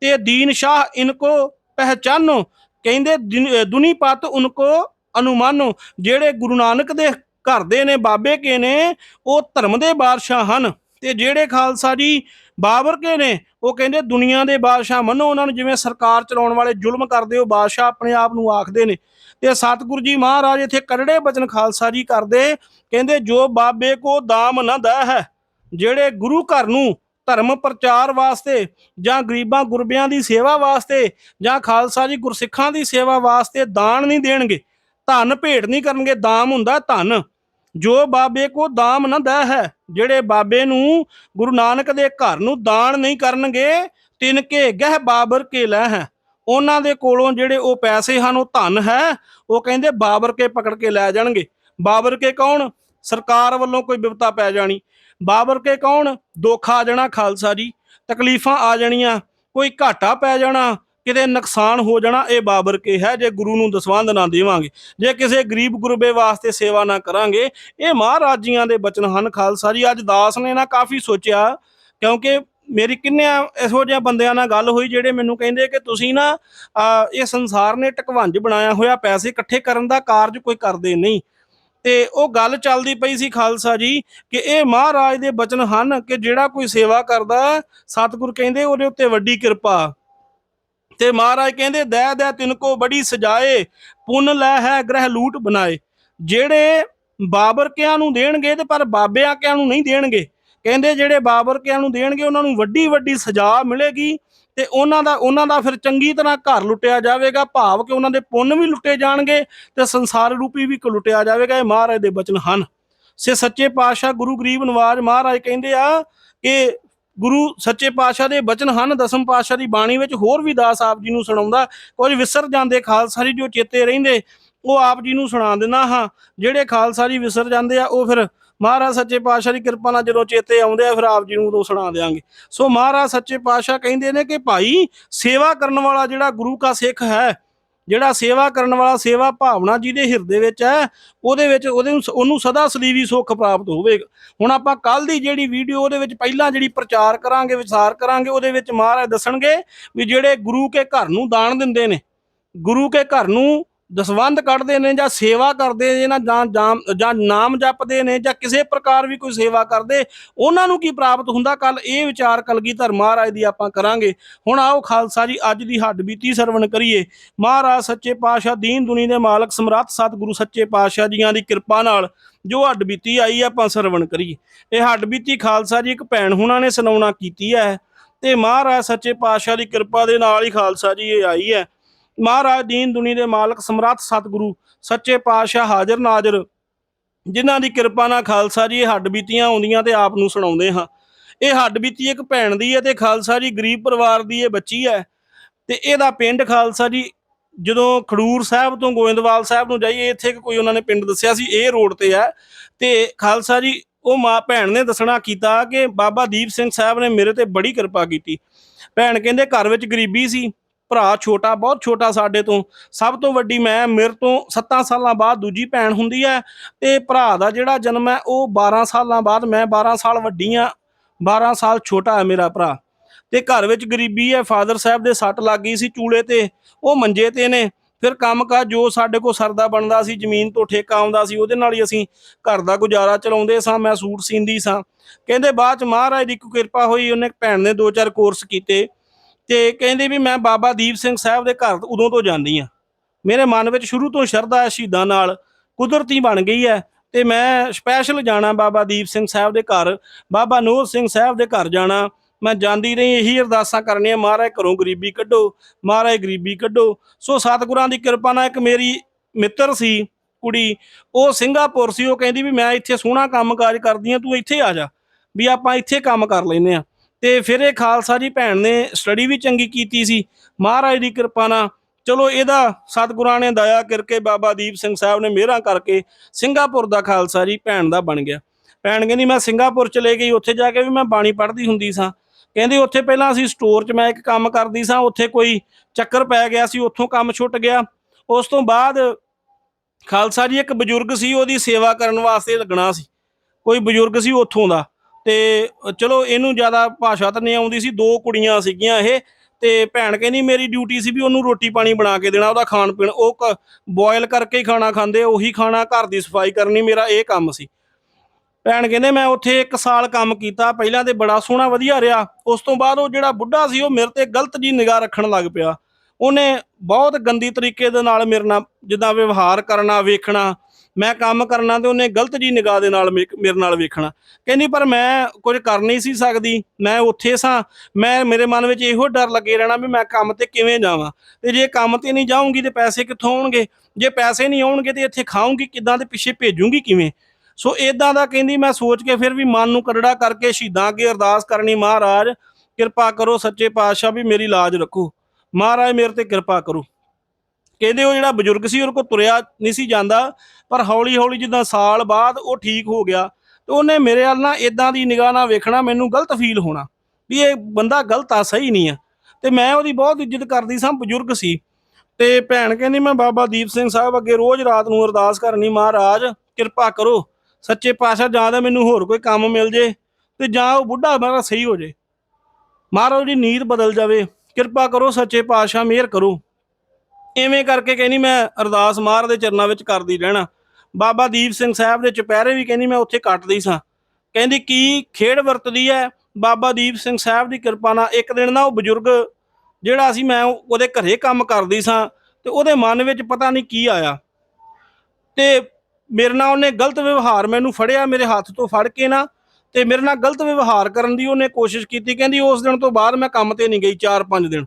ਤੇ ਦੀਨ ਸ਼ਾਹ ਇਨਕੋ ਪਹਿਚਾਨੋ, ਕਹਿੰਦੇ ਦਿਨ- ਦੁਨੀ ਪਤ ਉਨਕੋ ਅਨੁਮਾਨੋ, ਜਿਹੜੇ ਗੁਰੂ ਨਾਨਕ ਦੇ ਘਰ ਦੇ ਨੇ, ਬਾਬੇ ਕੇ ਨੇ, ਉਹ ਧਰਮ ਦੇ ਬਾਦਸ਼ਾਹ ਹਨ। ਤੇ ਜਿਹੜੇ ਖਾਲਸਾ ਜੀ ਬਾਬਰ ਕੇ ਨੇ, ਉਹ ਕਹਿੰਦੇ ਦੁਨੀਆ ਦੇ ਬਾਦਸ਼ਾਹ ਮੰਨੋ, ਉਹਨਾਂ ਨੂੰ ਜਿਵੇਂ ਸਰਕਾਰ ਚਲਾਉਣ ਵਾਲੇ ਜ਼ੁਲਮ ਕਰਦੇ ਉਹ ਬਾਦਸ਼ਾਹ ਆਪਣੇ ਆਪ ਨੂੰ ਆਖਦੇ ਨੇ। ਤੇ ਸਤਿਗੁਰੂ ਜੀ ਮਹਾਰਾਜ ਇੱਥੇ ਕਰੜੇ ਬਚਨ ਖਾਲਸਾ ਜੀ ਕਰਦੇ, ਕਹਿੰਦੇ ਜੋ ਬਾਬੇ ਕੋ ਦਾਮ ਨਾ ਦਾ ਹੈ ਜਿਹੜੇ ਗੁਰੂ ਘਰ ਨੂੰ ਧਰਮ ਪ੍ਰਚਾਰ ਵਾਸਤੇ ਜਾਂ ਗਰੀਬਾਂ ਗੁਰਬਿਆਂ ਦੀ ਸੇਵਾ ਵਾਸਤੇ ਜਾਂ ਖਾਲਸਾ ਜੀ ਗੁਰਸਿੱਖਾਂ ਦੀ ਸੇਵਾ ਵਾਸਤੇ ਦਾਨ ਨਹੀਂ ਦੇਣਗੇ, ਧਨ ਭੇਟ ਨਹੀਂ ਕਰਨਗੇ, ਦਾਮ ਹੁੰਦਾ ਧਨ। ਜੋ ਬਾਬੇ ਕੋ ਦਾਮ ਨਾ ਦਾ ਹੈ, ਜਿਹੜੇ ਬਾਬੇ ਨੂੰ ਗੁਰੂ ਨਾਨਕ ਦੇ ਘਰ ਨੂੰ ਦਾਨ ਨਹੀਂ ਕਰਨਗੇ, ਤਿਨ ਕੇ ਗਹਿ ਬਾਬਰ ਕੇ ਲੈ ਹੈ। ਉਹਨਾਂ ਦੇ ਕੋਲੋਂ ਜਿਹੜੇ ਉਹ ਪੈਸੇ ਹਨ, ਉਹ ਧਨ ਹੈ, ਉਹ ਕਹਿੰਦੇ ਬਾਬਰ ਕੇ ਪਕੜ ਕੇ ਲੈ ਜਾਣਗੇ। ਬਾਬਰ ਕੇ ਕੌਣ? ਸਰਕਾਰ ਵੱਲੋਂ ਕੋਈ ਵਿਪਤਾ ਪੈ ਜਾਣੀ। ਬਾਬਰ ਕੇ ਕੌਣ? ਦੁੱਖ ਆ ਜਾਣਾ ਖਾਲਸਾ ਜੀ, ਤਕਲੀਫਾਂ ਆ ਜਾਣੀਆਂ, ਕੋਈ ਘਾਟਾ ਪੈ ਜਾਣਾ ਕਿਤੇ ਨੁਕਸਾਨ ਹੋ ਜਾਣਾ, ਇਹ ਬਾਬਰ ਕੇ ਹੈ, ਜੇ ਗੁਰੂ ਨੂੰ ਦਸਵੰਧ ਨਾ ਦੇਵਾਂਗੇ, ਜੇ ਕਿਸੇ ਗਰੀਬ ਗੁਰਬੇ ਵਾਸਤੇ ਸੇਵਾ ਨਾ ਕਰਾਂਗੇ, ਇਹ ਮਹਾਰਾਜ ਜੀਆਂ ਦੇ ਬਚਨ ਹਨ ਖਾਲਸਾ ਜੀ। ਅੱਜ ਦਾਸ ਨੇ ਨਾ ਕਾਫੀ ਸੋਚਿਆ, ਕਿਉਂਕਿ ਮੇਰੀ ਕਿੰਨਿਆਂ ਇਹੋ ਜਿਹੇ ਬੰਦਿਆਂ ਨਾਲ ਗੱਲ ਹੋਈ, ਜਿਹੜੇ ਮੈਨੂੰ ਕਹਿੰਦੇ ਕਿ ਤੁਸੀਂ ਨਾ ਇਹ ਸੰਸਾਰ ਨੇ ਟਕਵੰਜ ਬਣਾਇਆ ਹੋਇਆ, ਪੈਸੇ ਇਕੱਠੇ ਕਰਨ ਦਾ ਕਾਰਜ ਕੋਈ ਕਰਦੇ ਨਹੀਂ। ਤੇ ਉਹ ਗੱਲ ਚੱਲਦੀ ਪਈ ਸੀ ਖਾਲਸਾ ਜੀ, ਕਿ ਇਹ ਮਹਾਰਾਜ ਦੇ ਬਚਨ ਹਨ ਕਿ ਜਿਹੜਾ ਕੋਈ ਸੇਵਾ ਕਰਦਾ, ਸਤਿਗੁਰ ਕਹਿੰਦੇ ਉਹਦੇ ਉੱਤੇ ਵੱਡੀ ਕਿਰਪਾ। ਤੇ ਮਹਾਰਾਜ ਕਹਿੰਦੇ ਦਇਆ ਦਇਆ ਤਿਨਕੋ ਬੜੀ ਸਜਾਏ, ਪੁੰਨ ਲੈ ਹੈ, ਗ੍ਰਹਿ ਲੂਟ ਬਣਾਏ। ਜਿਹੜੇ ਬਾਬਰ ਕਿਆਂ ਨੂੰ ਦੇਣਗੇ ਤੇ ਪਰ ਬਾਬਿਆਂ ਕਿਆਂ ਨੂੰ ਨਹੀਂ ਦੇਣਗੇ। ਕਹਿੰਦੇ, ਜਿਹੜੇ ਬਾਬਰ ਕਿਆਂ ਨੂੰ ਦੇਣਗੇ, ਉਹਨਾਂ ਨੂੰ ਵੱਡੀ ਵੱਡੀ ਸਜ਼ਾ ਮਿਲੇਗੀ ਤੇ ਉਹਨਾਂ ਦਾ ਉਹਨਾਂ ਦਾ ਫਿਰ ਚੰਗੀ ਤਰ੍ਹਾਂ ਘਰ ਲੁੱਟਿਆ ਜਾਵੇਗਾ। ਭਾਵ ਕਿ ਉਹਨਾਂ ਦੇ ਪੁੰਨ ਵੀ ਲੁੱਟੇ ਜਾਣਗੇ ਤੇ ਸੰਸਾਰ ਰੂਪੀ ਵੀ ਲੁੱਟਿਆ ਜਾਵੇਗਾ। ਇਹ ਮਹਾਰਾਜ ਦੇ ਬਚਨ ਹਨ। ਸੇ ਸੱਚੇ ਪਾਤਸ਼ਾਹ ਗੁਰੂ ਗਰੀਬ ਨਵਾਜ ਮਹਾਰਾਜ ਕਹਿੰਦੇ ਆ ਕਿ ਗੁਰੂ ਸੱਚੇ ਪਾਤਸ਼ਾਹ ਦੇ ਬਚਨ ਹਨ, ਦਸਮ ਪਾਤਸ਼ਾਹ ਦੀ ਬਾਣੀ ਵਿੱਚ ਹੋਰ ਵੀ ਦਾਸ ਆਪ ਜੀ ਨੂੰ ਸੁਣਾਉਂਦਾ, ਕੁਝ ਵਿਸਰ ਜਾਂਦੇ ਖਾਲਸਾ ਜੀ ਜੋ ਚੇਤੇ ਰਹਿੰਦੇ, ਉਹ ਆਪ ਜੀ ਨੂੰ ਸੁਣਾ ਦਿੰਦਾ ਹਾਂ। ਜਿਹੜੇ ਖਾਲਸਾ ਜੀ ਵਿਸਰ ਜਾਂਦੇ ਆ, ਉਹ ਫਿਰ ਮਹਾਰਾਜ ਸੱਚੇ ਪਾਤਸ਼ਾਹ ਦੀ ਕਿਰਪਾ ਨਾਲ ਜਦੋਂ ਚੇਤੇ ਆਉਂਦੇ ਆ, ਫਿਰ ਆਪ ਜੀ ਨੂੰ ਉਦੋਂ ਸੁਣਾ ਦੇਾਂਗੇ ਸੋ ਮਹਾਰਾਜ ਸੱਚੇ ਪਾਤਸ਼ਾਹ ਕਹਿੰਦੇ ਨੇ ਕਿ ਭਾਈ, ਸੇਵਾ ਕਰਨ ਵਾਲਾ ਜਿਹੜਾ ਗੁਰੂ ਕਾ ਸਿੱਖ ਹੈ ਜਿਹੜਾ ਸੇਵਾ ਕਰਨ ਵਾਲਾ ਸੇਵਾ ਭਾਵਨਾ ਜਿਹਦੇ ਹਿਰਦੇ ਵਿੱਚ ਹੈ, ਉਹਦੇ ਵਿੱਚ ਉਹਦੇ ਨੂੰ ਉਹਨੂੰ ਸਦਾ ਸਦੀਵੀ ਸੁੱਖ ਪ੍ਰਾਪਤ ਹੋਵੇਗਾ ਹੁਣ ਆਪਾਂ ਕੱਲ ਦੀ ਜਿਹੜੀ ਵੀਡੀਓ, ਉਹਦੇ ਵਿੱਚ ਪਹਿਲਾਂ ਜਿਹੜੀ ਪ੍ਰਚਾਰ ਕਰਾਂਗੇ ਵਿਚਾਰ ਕਰਾਂਗੇ, ਉਹਦੇ ਵਿੱਚ ਮਹਾਰਾਜ ਦੱਸਣਗੇ ਵੀ ਜਿਹੜੇ ਗੁਰੂ ਕੇ ਘਰ ਨੂੰ ਦਾਨ ਦਿੰਦੇ ਨੇ, ਗੁਰੂ ਕੇ ਘਰ ਨੂੰ ਦਸਵੰਧ ਕੱਢਦੇ ਨੇ ਜਾਂ ਸੇਵਾ ਕਰਦੇ ਨੇ ਨਾ ਜਾਂ ਜਾਂ- ਜਾਂ ਨਾਮ ਜਪਦੇ ਨੇ ਜਾਂ ਕਿਸੇ ਪ੍ਰਕਾਰ ਵੀ ਕੋਈ ਸੇਵਾ ਕਰਦੇ, ਉਹਨਾਂ ਨੂੰ ਕੀ ਪ੍ਰਾਪਤ ਹੁੰਦਾ? ਕੱਲ ਇਹ ਵਿਚਾਰ ਕਲਗੀਧਰ ਮਹਾਰਾਜ ਦੀ ਆਪਾਂ ਕਰਾਂਗੇ। ਹੁਣ ਆਓ ਖਾਲਸਾ ਜੀ, ਅੱਜ ਦੀ ਹੱਡ ਬੀਤੀ ਸਰਵਣ ਕਰੀਏ। ਮਹਾਰਾਜ ਸੱਚੇ ਪਾਤਸ਼ਾਹ, ਦੀਨ ਦੁਨੀ ਦੇ ਮਾਲਕ, ਸਮਰੱਥ ਸਤਿਗੁਰੂ ਸੱਚੇ ਪਾਤਸ਼ਾਹ ਜੀਆਂ ਦੀ ਕਿਰਪਾ ਨਾਲ ਜੋ ਹੱਡ ਬੀਤੀ ਆਈ ਆ, ਆਪਾਂ ਸਰਵਣ ਕਰੀਏ। ਇਹ ਹੱਡ ਬੀਤੀ ਖਾਲਸਾ ਜੀ ਇੱਕ ਭੈਣ ਹੁਣਾਂ ਨੇ ਸੁਣਾਉਣਾ ਕੀਤੀ ਹੈ ਤੇ ਮਹਾਰਾਜ ਸੱਚੇ ਪਾਤਸ਼ਾਹ ਦੀ ਕਿਰਪਾ ਦੇ ਨਾਲ ਹੀ ਖਾਲਸਾ ਜੀ ਇਹ ਆਈ ਹੈ। ਮਹਾਰਾਜ ਦੀਨ ਦੁਨੀ ਦੇ ਮਾਲਕ ਸਮਰੱਥ ਸਤਿਗੁਰੂ, ਸੱਚੇ ਪਾਤਸ਼ਾਹ ਹਾਜ਼ਰ ਨਾਜ਼ਰ, ਜਿਨ੍ਹਾਂ ਦੀ ਕਿਰਪਾ ਨਾਲ ਖਾਲਸਾ ਜੀ ਹੱਡ ਬੀਤੀਆਂ ਆਉਂਦੀਆਂ ਤੇ ਆਪ ਨੂੰ ਸੁਣਾਉਂਦੇ ਹਾਂ। ਇਹ ਹੱਡ ਬੀਤੀ ਇੱਕ ਭੈਣ ਦੀ ਹੈ ਤੇ ਖਾਲਸਾ ਜੀ ਗਰੀਬ ਪਰਿਵਾਰ ਦੀ ਇਹ ਬੱਚੀ ਹੈ। ਤੇ ਇਹਦਾ ਪਿੰਡ ਖਾਲਸਾ ਜੀ ਜਦੋਂ ਖਡੂਰ ਸਾਹਿਬ ਤੋਂ ਗੋਇੰਦਵਾਲ ਸਾਹਿਬ ਨੂੰ ਜਾਈਏ, ਇੱਥੇ ਕੋਈ ਉਹਨਾਂ ਨੇ ਪਿੰਡ ਦੱਸਿਆ ਸੀ, ਇਹ ਰੋਡ ਤੇ ਹੈ। ਤੇ ਖਾਲਸਾ ਜੀ ਉਹ ਮਾਂ ਭੈਣ ਨੇ ਦੱਸਣਾ ਕੀਤਾ ਕਿ ਬਾਬਾ ਦੀਪ ਸਿੰਘ ਸਾਹਿਬ ਨੇ ਮੇਰੇ ਤੇ ਬੜੀ ਕਿਰਪਾ ਕੀਤੀ। ਭੈਣ ਕਹਿੰਦੇ ਘਰ ਵਿੱਚ ਗਰੀਬੀ ਸੀ। ਭਰਾ ਛੋਟਾ, ਬਹੁਤ ਛੋਟਾ ਸਾਡੇ ਤੋਂ, ਸਭ ਤੋਂ ਵੱਡੀ ਮੈਂ ਮੇਰੇ ਤੋਂ 7 ਸਾਲਾਂ ਬਾਅਦ ਦੂਜੀ ਭੈਣ ਹੁੰਦੀ ਹੈ ਤੇ ਭਰਾ ਦਾ ਜਿਹੜਾ ਜਨਮ ਹੈ ਉਹ 12 ਸਾਲਾਂ ਬਾਅਦ ਮੈਂ 12 ਸਾਲ ਵੱਡੀ ਆ 12 ਸਾਲ ਛੋਟਾ ਹੈ ਮੇਰਾ ਭਰਾ। ਤੇ ਘਰ ਵਿੱਚ ਗਰੀਬੀ ਹੈ, ਫਾਦਰ ਸਾਹਿਬ ਦੇ ਸੱਟ ਲੱਗ ਗਈ ਸੀ ਚੂਲੇ ਤੇ, ਉਹ ਮੰਜੇ ਤੇ ਨੇ, ਫਿਰ ਕੰਮ ਕਾ ਜੋ ਸਾਡੇ ਕੋਲ ਸਰਦਾ ਬਣਦਾ ਸੀ, ਜ਼ਮੀਨ ਤੋਂ ਠੇਕਾ ਆਉਂਦਾ ਸੀ, ਉਹਦੇ ਨਾਲ ਹੀ ਅਸੀਂ ਘਰ ਦਾ ਗੁਜ਼ਾਰਾ ਚਲਾਉਂਦੇ ਸਾਂ, ਮੈਂ ਸੂਟ ਸੀਂਦੀ ਸਾਂ। ਕਹਿੰਦੇ ਬਾਅਦ ਚ ਮਹਾਰਾਜ ਦੀ ਕੋਈ ਕਿਰਪਾ ਹੋਈ, ਉਹਨੇ ਭੈਣ ਨੇ ਦੋ ਚਾਰ ਕੋਰਸ ਕੀਤੇ। ਤੇ ਕਹਿੰਦੇ ਵੀ ਮੈਂ ਬਾਬਾ ਦੀਪ ਸਿੰਘ ਸਾਹਿਬ ਦੇ ਘਰ ਉਦੋਂ ਤੋਂ ਜਾਂਦੀ ਆ ਮੇਰੇ ਮਨ ਵਿੱਚ ਸ਼ੁਰੂ ਤੋਂ ਸ਼ਰਧਾ ਹੈ ਸ਼ਹੀਦਾਂ ਨਾਲ। ਕੁਦਰਤੀ ਬਣ ਗਈ ਹੈ ਤੇ ਮੈਂ ਸਪੈਸ਼ਲ ਜਾਣਾ ਬਾਬਾ ਦੀਪ ਸਿੰਘ ਸਾਹਿਬ ਦੇ ਘਰ। ਬਾਬਾ ਨੂਰ ਸਿੰਘ ਸਾਹਿਬ ਦੇ ਘਰ ਜਾਣਾ। ਮੈਂ ਜਾਂਦੀ ਰਹੀ, ਇਹੀ ਅਰਦਾਸਾਂ ਕਰਨੀਆਂ, ਮਹਾਰਾਜ ਘਰੋਂ ਗਰੀਬੀ ਕੱਢੋ, ਮਹਾਰਾਜ ਗਰੀਬੀ ਕੱਢੋ। ਸੋ ਸਤਿਗੁਰਾਂ ਦੀ ਕਿਰਪਾ ਨਾਲ ਇੱਕ ਮੇਰੀ ਮਿੱਤਰ ਸੀ, ਕੁੜੀ, ਉਹ ਸਿੰਗਾਪੁਰ ਸੀ। ਉਹ ਕਹਿੰਦੀ ਵੀ ਮੈਂ ਇੱਥੇ ਸੋਹਣਾ ਕੰਮਕਾਜ ਕਰਦੀ ਆ ਤੂੰ ਇੱਥੇ ਆ ਜਾ। ਵੀ ਆਪਾਂ ਇੱਥੇ ਕੰਮ ਕਰ ਲੈਨੇ ਆ ਤੇ ਫਿਰ ਇਹ ਖਾਲਸਾ ਜੀ ਭੈਣ ਨੇ ਸਟੱਡੀ ਵੀ ਚੰਗੀ ਕੀਤੀ ਸੀ। ਮਹਾਰਾਜ ਦੀ ਕਿਰਪਾ ਨਾਲ। ਚਲੋ ਇਹਦਾ ਸਤਿਗੁਰਾਂ ਨੇ ਦਇਆ ਕਰਕੇ ਬਾਬਾ ਦੀਪ ਸਿੰਘ ਸਾਹਿਬ ਨੇ ਮਿਹਰਾਂ ਕਰਕੇ ਸਿੰਗਾਪੁਰ ਦਾ ਖਾਲਸਾ ਜੀ ਭੈਣ ਦਾ ਬਣ ਗਿਆ। ਭੈਣ ਕਹਿੰਦੀ, ਮੈਂ ਸਿੰਗਾਪੁਰ ਚਲੇ ਗਈ, ਉੱਥੇ ਜਾ ਕੇ ਵੀ ਮੈਂ ਬਾਣੀ ਪੜ੍ਹਦੀ ਹੁੰਦੀ ਸਾਂ। ਕਹਿੰਦੀ, ਉੱਥੇ ਪਹਿਲਾਂ ਅਸੀਂ ਸਟੋਰ 'ਚ ਮੈਂ ਇੱਕ ਕੰਮ ਕਰਦੀ ਸਾਂ, ਉੱਥੇ ਕੋਈ ਚੱਕਰ ਪੈ ਗਿਆ ਸੀ, ਉੱਥੋਂ ਕੰਮ ਛੁੱਟ ਗਿਆ। ਉਸ ਤੋਂ ਬਾਅਦ ਖਾਲਸਾ ਜੀ ਇੱਕ ਬਜ਼ੁਰਗ ਸੀ, ਉਹਦੀ ਸੇਵਾ ਕਰਨ ਵਾਸਤੇ ਲੱਗਣਾ ਸੀ। ਕੋਈ ਬਜ਼ੁਰਗ ਸੀ ਉੱਥੋਂ ਦਾ। ਤੇ ਚਲੋ ਇਹਨੂੰ ਜ਼ਿਆਦਾ ਭਾਸ਼ਾ ਤਾਂ ਨਹੀਂ ਆਉਂਦੀ ਸੀ, ਦੋ ਕੁੜੀਆਂ ਸੀਗੀਆਂ ਇਹ, ਤੇ ਭੈਣ ਕਹਿੰਦੀ ਮੇਰੀ ਡਿਊਟੀ ਸੀ ਵੀ ਉਹਨੂੰ ਰੋਟੀ ਪਾਣੀ ਬਣਾ ਕੇ ਦੇਣਾ, ਉਹਦਾ ਖਾਣ ਪੀਣ, ਉਹ ਬੋਇਲ ਕਰਕੇ ਹੀ ਖਾਣਾ ਖਾਂਦੇ, ਉਹੀ ਖਾਣਾ ਘਰ ਦੀ ਸਫ਼ਾਈ ਕਰਨੀ, ਮੇਰਾ ਇਹ ਕੰਮ ਸੀ। ਭੈਣ ਕਹਿੰਦੇ ਮੈਂ ਉੱਥੇ 1 ਸਾਲ ਕੰਮ ਕੀਤਾ, ਪਹਿਲਾਂ ਤੇ ਬੜਾ ਸੋਹਣਾ ਵਧੀਆ ਰਿਹਾ, ਉਸ ਤੋਂ ਬਾਅਦ ਉਹ ਜਿਹੜਾ ਬੁੱਢਾ ਸੀ, ਉਹ ਮੇਰੇ ਤੇ ਗਲਤ ਜੀ ਨਿਗਾਹ ਰੱਖਣ ਲੱਗ ਪਿਆ। ਉਹਨੇ ਬਹੁਤ ਗੰਦੀ ਤਰੀਕੇ ਦੇ ਨਾਲ ਮੇਰੇ ਨਾਲ ਜਿੱਦਾਂ ਵਿਵਹਾਰ ਕਰਨਾ, ਵੇਖਣਾ ਮੈਂ ਕੰਮ ਕਰਨਾ ਤੇ ਉਹਨੇ ਗਲਤ ਜੀ ਨਿਗਾਹ ਦੇ ਨਾਲ ਮੇ- ਮੇਰੇ ਨਾਲ ਵੇਖਣਾ। ਕਹਿੰਦੀ, ਪਰ ਮੈਂ ਕੁਝ ਕਰ ਨਹੀਂ ਸੀ ਸਕਦੀ। ਮੈਂ ਉੱਥੇ ਸਾਂ। ਮੈਂ, ਮੇਰੇ ਮਨ ਵਿੱਚ ਇਹੋ ਡਰ ਲੱਗੇ ਰਹਿਣਾ ਵੀ ਮੈਂ ਕੰਮ ਤੇ ਕਿਵੇਂ ਜਾਵਾਂ। ਤੇ ਜੇ ਕੰਮ ਤੇ ਨਹੀਂ ਜਾਊਂਗੀ ਤੇ ਪੈਸੇ ਕਿੱਥੋਂ ਆਉਣਗੇ? ਜੇ ਪੈਸੇ ਨਹੀਂ ਆਉਣਗੇ ਤੇ ਇੱਥੇ ਖਾਊਂਗੀ ਕਿੱਦਾਂ ਤੇ ਪਿੱਛੇ ਭੇਜੂੰਗੀ ਕਿਵੇਂ? ਸੋ ਇਦਾਂ ਦਾ ਕਹਿੰਦੀ, ਮੈਂ ਸੋਚ ਕੇ ਫਿਰ ਵੀ ਮਨ ਨੂੰ ਕਰੜਾ ਕਰਕੇ ਸ਼ਹੀਦਾਂ ਅੱਗੇ ਅਰਦਾਸ ਕਰਨੀ, ਮਹਾਰਾਜ, ਕਿਰਪਾ ਕਰੋ ਸੱਚੇ ਪਾਤਸ਼ਾਹ ਵੀ ਮੇਰੀ ਲਾਜ ਰੱਖੋ। ਮਹਾਰਾਜ, ਮੇਰੇ ਤੇ ਕਿਰਪਾ ਕਰੋ। ਕਹਿੰਦੇ ਉਹ ਜਿਹੜਾ ਬਜ਼ੁਰਗ ਸੀ ਉਹਦੇ ਕੋਲ ਤੁਰਿਆ ਨਹੀਂ ਸੀ ਜਾਂਦਾ, ਪਰ ਹੌਲੀ ਹੌਲੀ ਜਿੱਦਾਂ ਸਾਲ ਬਾਅਦ ਉਹ ਠੀਕ ਹੋ ਗਿਆ, ਤੇ ਉਹਨੇ ਮੇਰੇ ਵੱਲ ਨਾ ਇਦਾਂ ਦੀ ਨਿਗਾਹ ਨਾਲ ਵੇਖਣਾ, ਮੈਨੂੰ ਗਲਤ ਫੀਲ ਹੋਣਾ ਵੀ ਇਹ ਬੰਦਾ ਗਲਤ ਆ, ਸਹੀ ਨਹੀਂ ਆ। ਤੇ ਮੈਂ ਉਹਦੀ ਬਹੁਤ ਇੱਜ਼ਤ ਕਰਦੀ ਸਾਂ, ਬਜ਼ੁਰਗ ਸੀ। ਤੇ ਭੈਣ ਕਹਿੰਦੀ, ਮੈਂ ਬਾਬਾ ਦੀਪ ਸਿੰਘ ਸਾਹਿਬ ਅੱਗੇ ਰੋਜ਼ ਰਾਤ ਨੂੰ ਅਰਦਾਸ ਕਰਨੀ, ਮਹਾਰਾਜ, ਕਿਰਪਾ ਕਰੋ, ਸੱਚੇ ਪਾਤਸ਼ਾਹ, ਜਾਂ ਤਾਂ ਮੈਨੂੰ ਹੋਰ ਕੋਈ ਕੰਮ ਮਿਲ ਜੇ ਤੇ ਜਾਂ ਉਹ ਬੁੱਢਾ ਮੇਰਾ ਸਹੀ ਹੋ ਜੇ। ਮਹਾਰਾਜ ਦੀ ਨੀਤ ਬਦਲ ਜਾਵੇ। ਕਿਰਪਾ ਕਰੋ, ਸੱਚੇ ਪਾਤਸ਼ਾਹ, ਮਿਹਰ ਕਰੋ। ਐਵੇਂ ਕਰਕੇ ਕਹਿੰਦੀ ਮੈਂ ਅਰਦਾਸ ਮਾਰ ਦੇ ਚਰਨਾਂ ਵਿੱਚ ਕਰਦੀ ਰਹਿਣਾ। ਬਾਬਾ ਦੀਪ ਸਿੰਘ ਸਾਹਿਬ ਦੇ ਚੁਪਹਿਰੇ ਵੀ ਕਹਿੰਦੀ ਮੈਂ ਉੱਥੇ ਕੱਟਦੀ ਸਾਂ। ਕਹਿੰਦੀ, ਕੀ ਖੇਡ ਵਰਤਦੀ ਹੈ ਬਾਬਾ ਦੀਪ ਸਿੰਘ ਸਾਹਿਬ ਦੀ ਕਿਰਪਾ ਨਾਲ ਇੱਕ ਦਿਨ ਨਾ ਉਹ ਬਜ਼ੁਰਗ ਜਿਹੜਾ ਸੀ ਮੈਂ ਉਹਦੇ ਘਰੇ ਕੰਮ ਕਰਦੀ ਸਾਂ ਤੇ ਉਹਦੇ ਮਨ ਵਿੱਚ ਪਤਾ ਨਹੀਂ ਕੀ ਆਇਆ। ਤੇ ਮੇਰੇ ਨਾਲ ਉਹਨੇ ਗਲਤ ਵਿਵਹਾਰ ਮੈਨੂੰ ਫੜਿਆ, ਮੇਰੇ ਹੱਥ ਤੋਂ ਫੜ ਕੇ ਨਾ ਤੇ ਮੇਰੇ ਨਾਲ ਗਲਤ ਵਿਵਹਾਰ ਕਰਨ ਦੀ ਉਹਨੇ ਕੋਸ਼ਿਸ਼ ਕੀਤੀ। ਕਹਿੰਦੀ, ਉਸ ਦਿਨ ਤੋਂ ਬਾਅਦ ਮੈਂ ਕੰਮ ਤੇ ਨਹੀਂ ਗਈ 4-5 ਦਿਨ।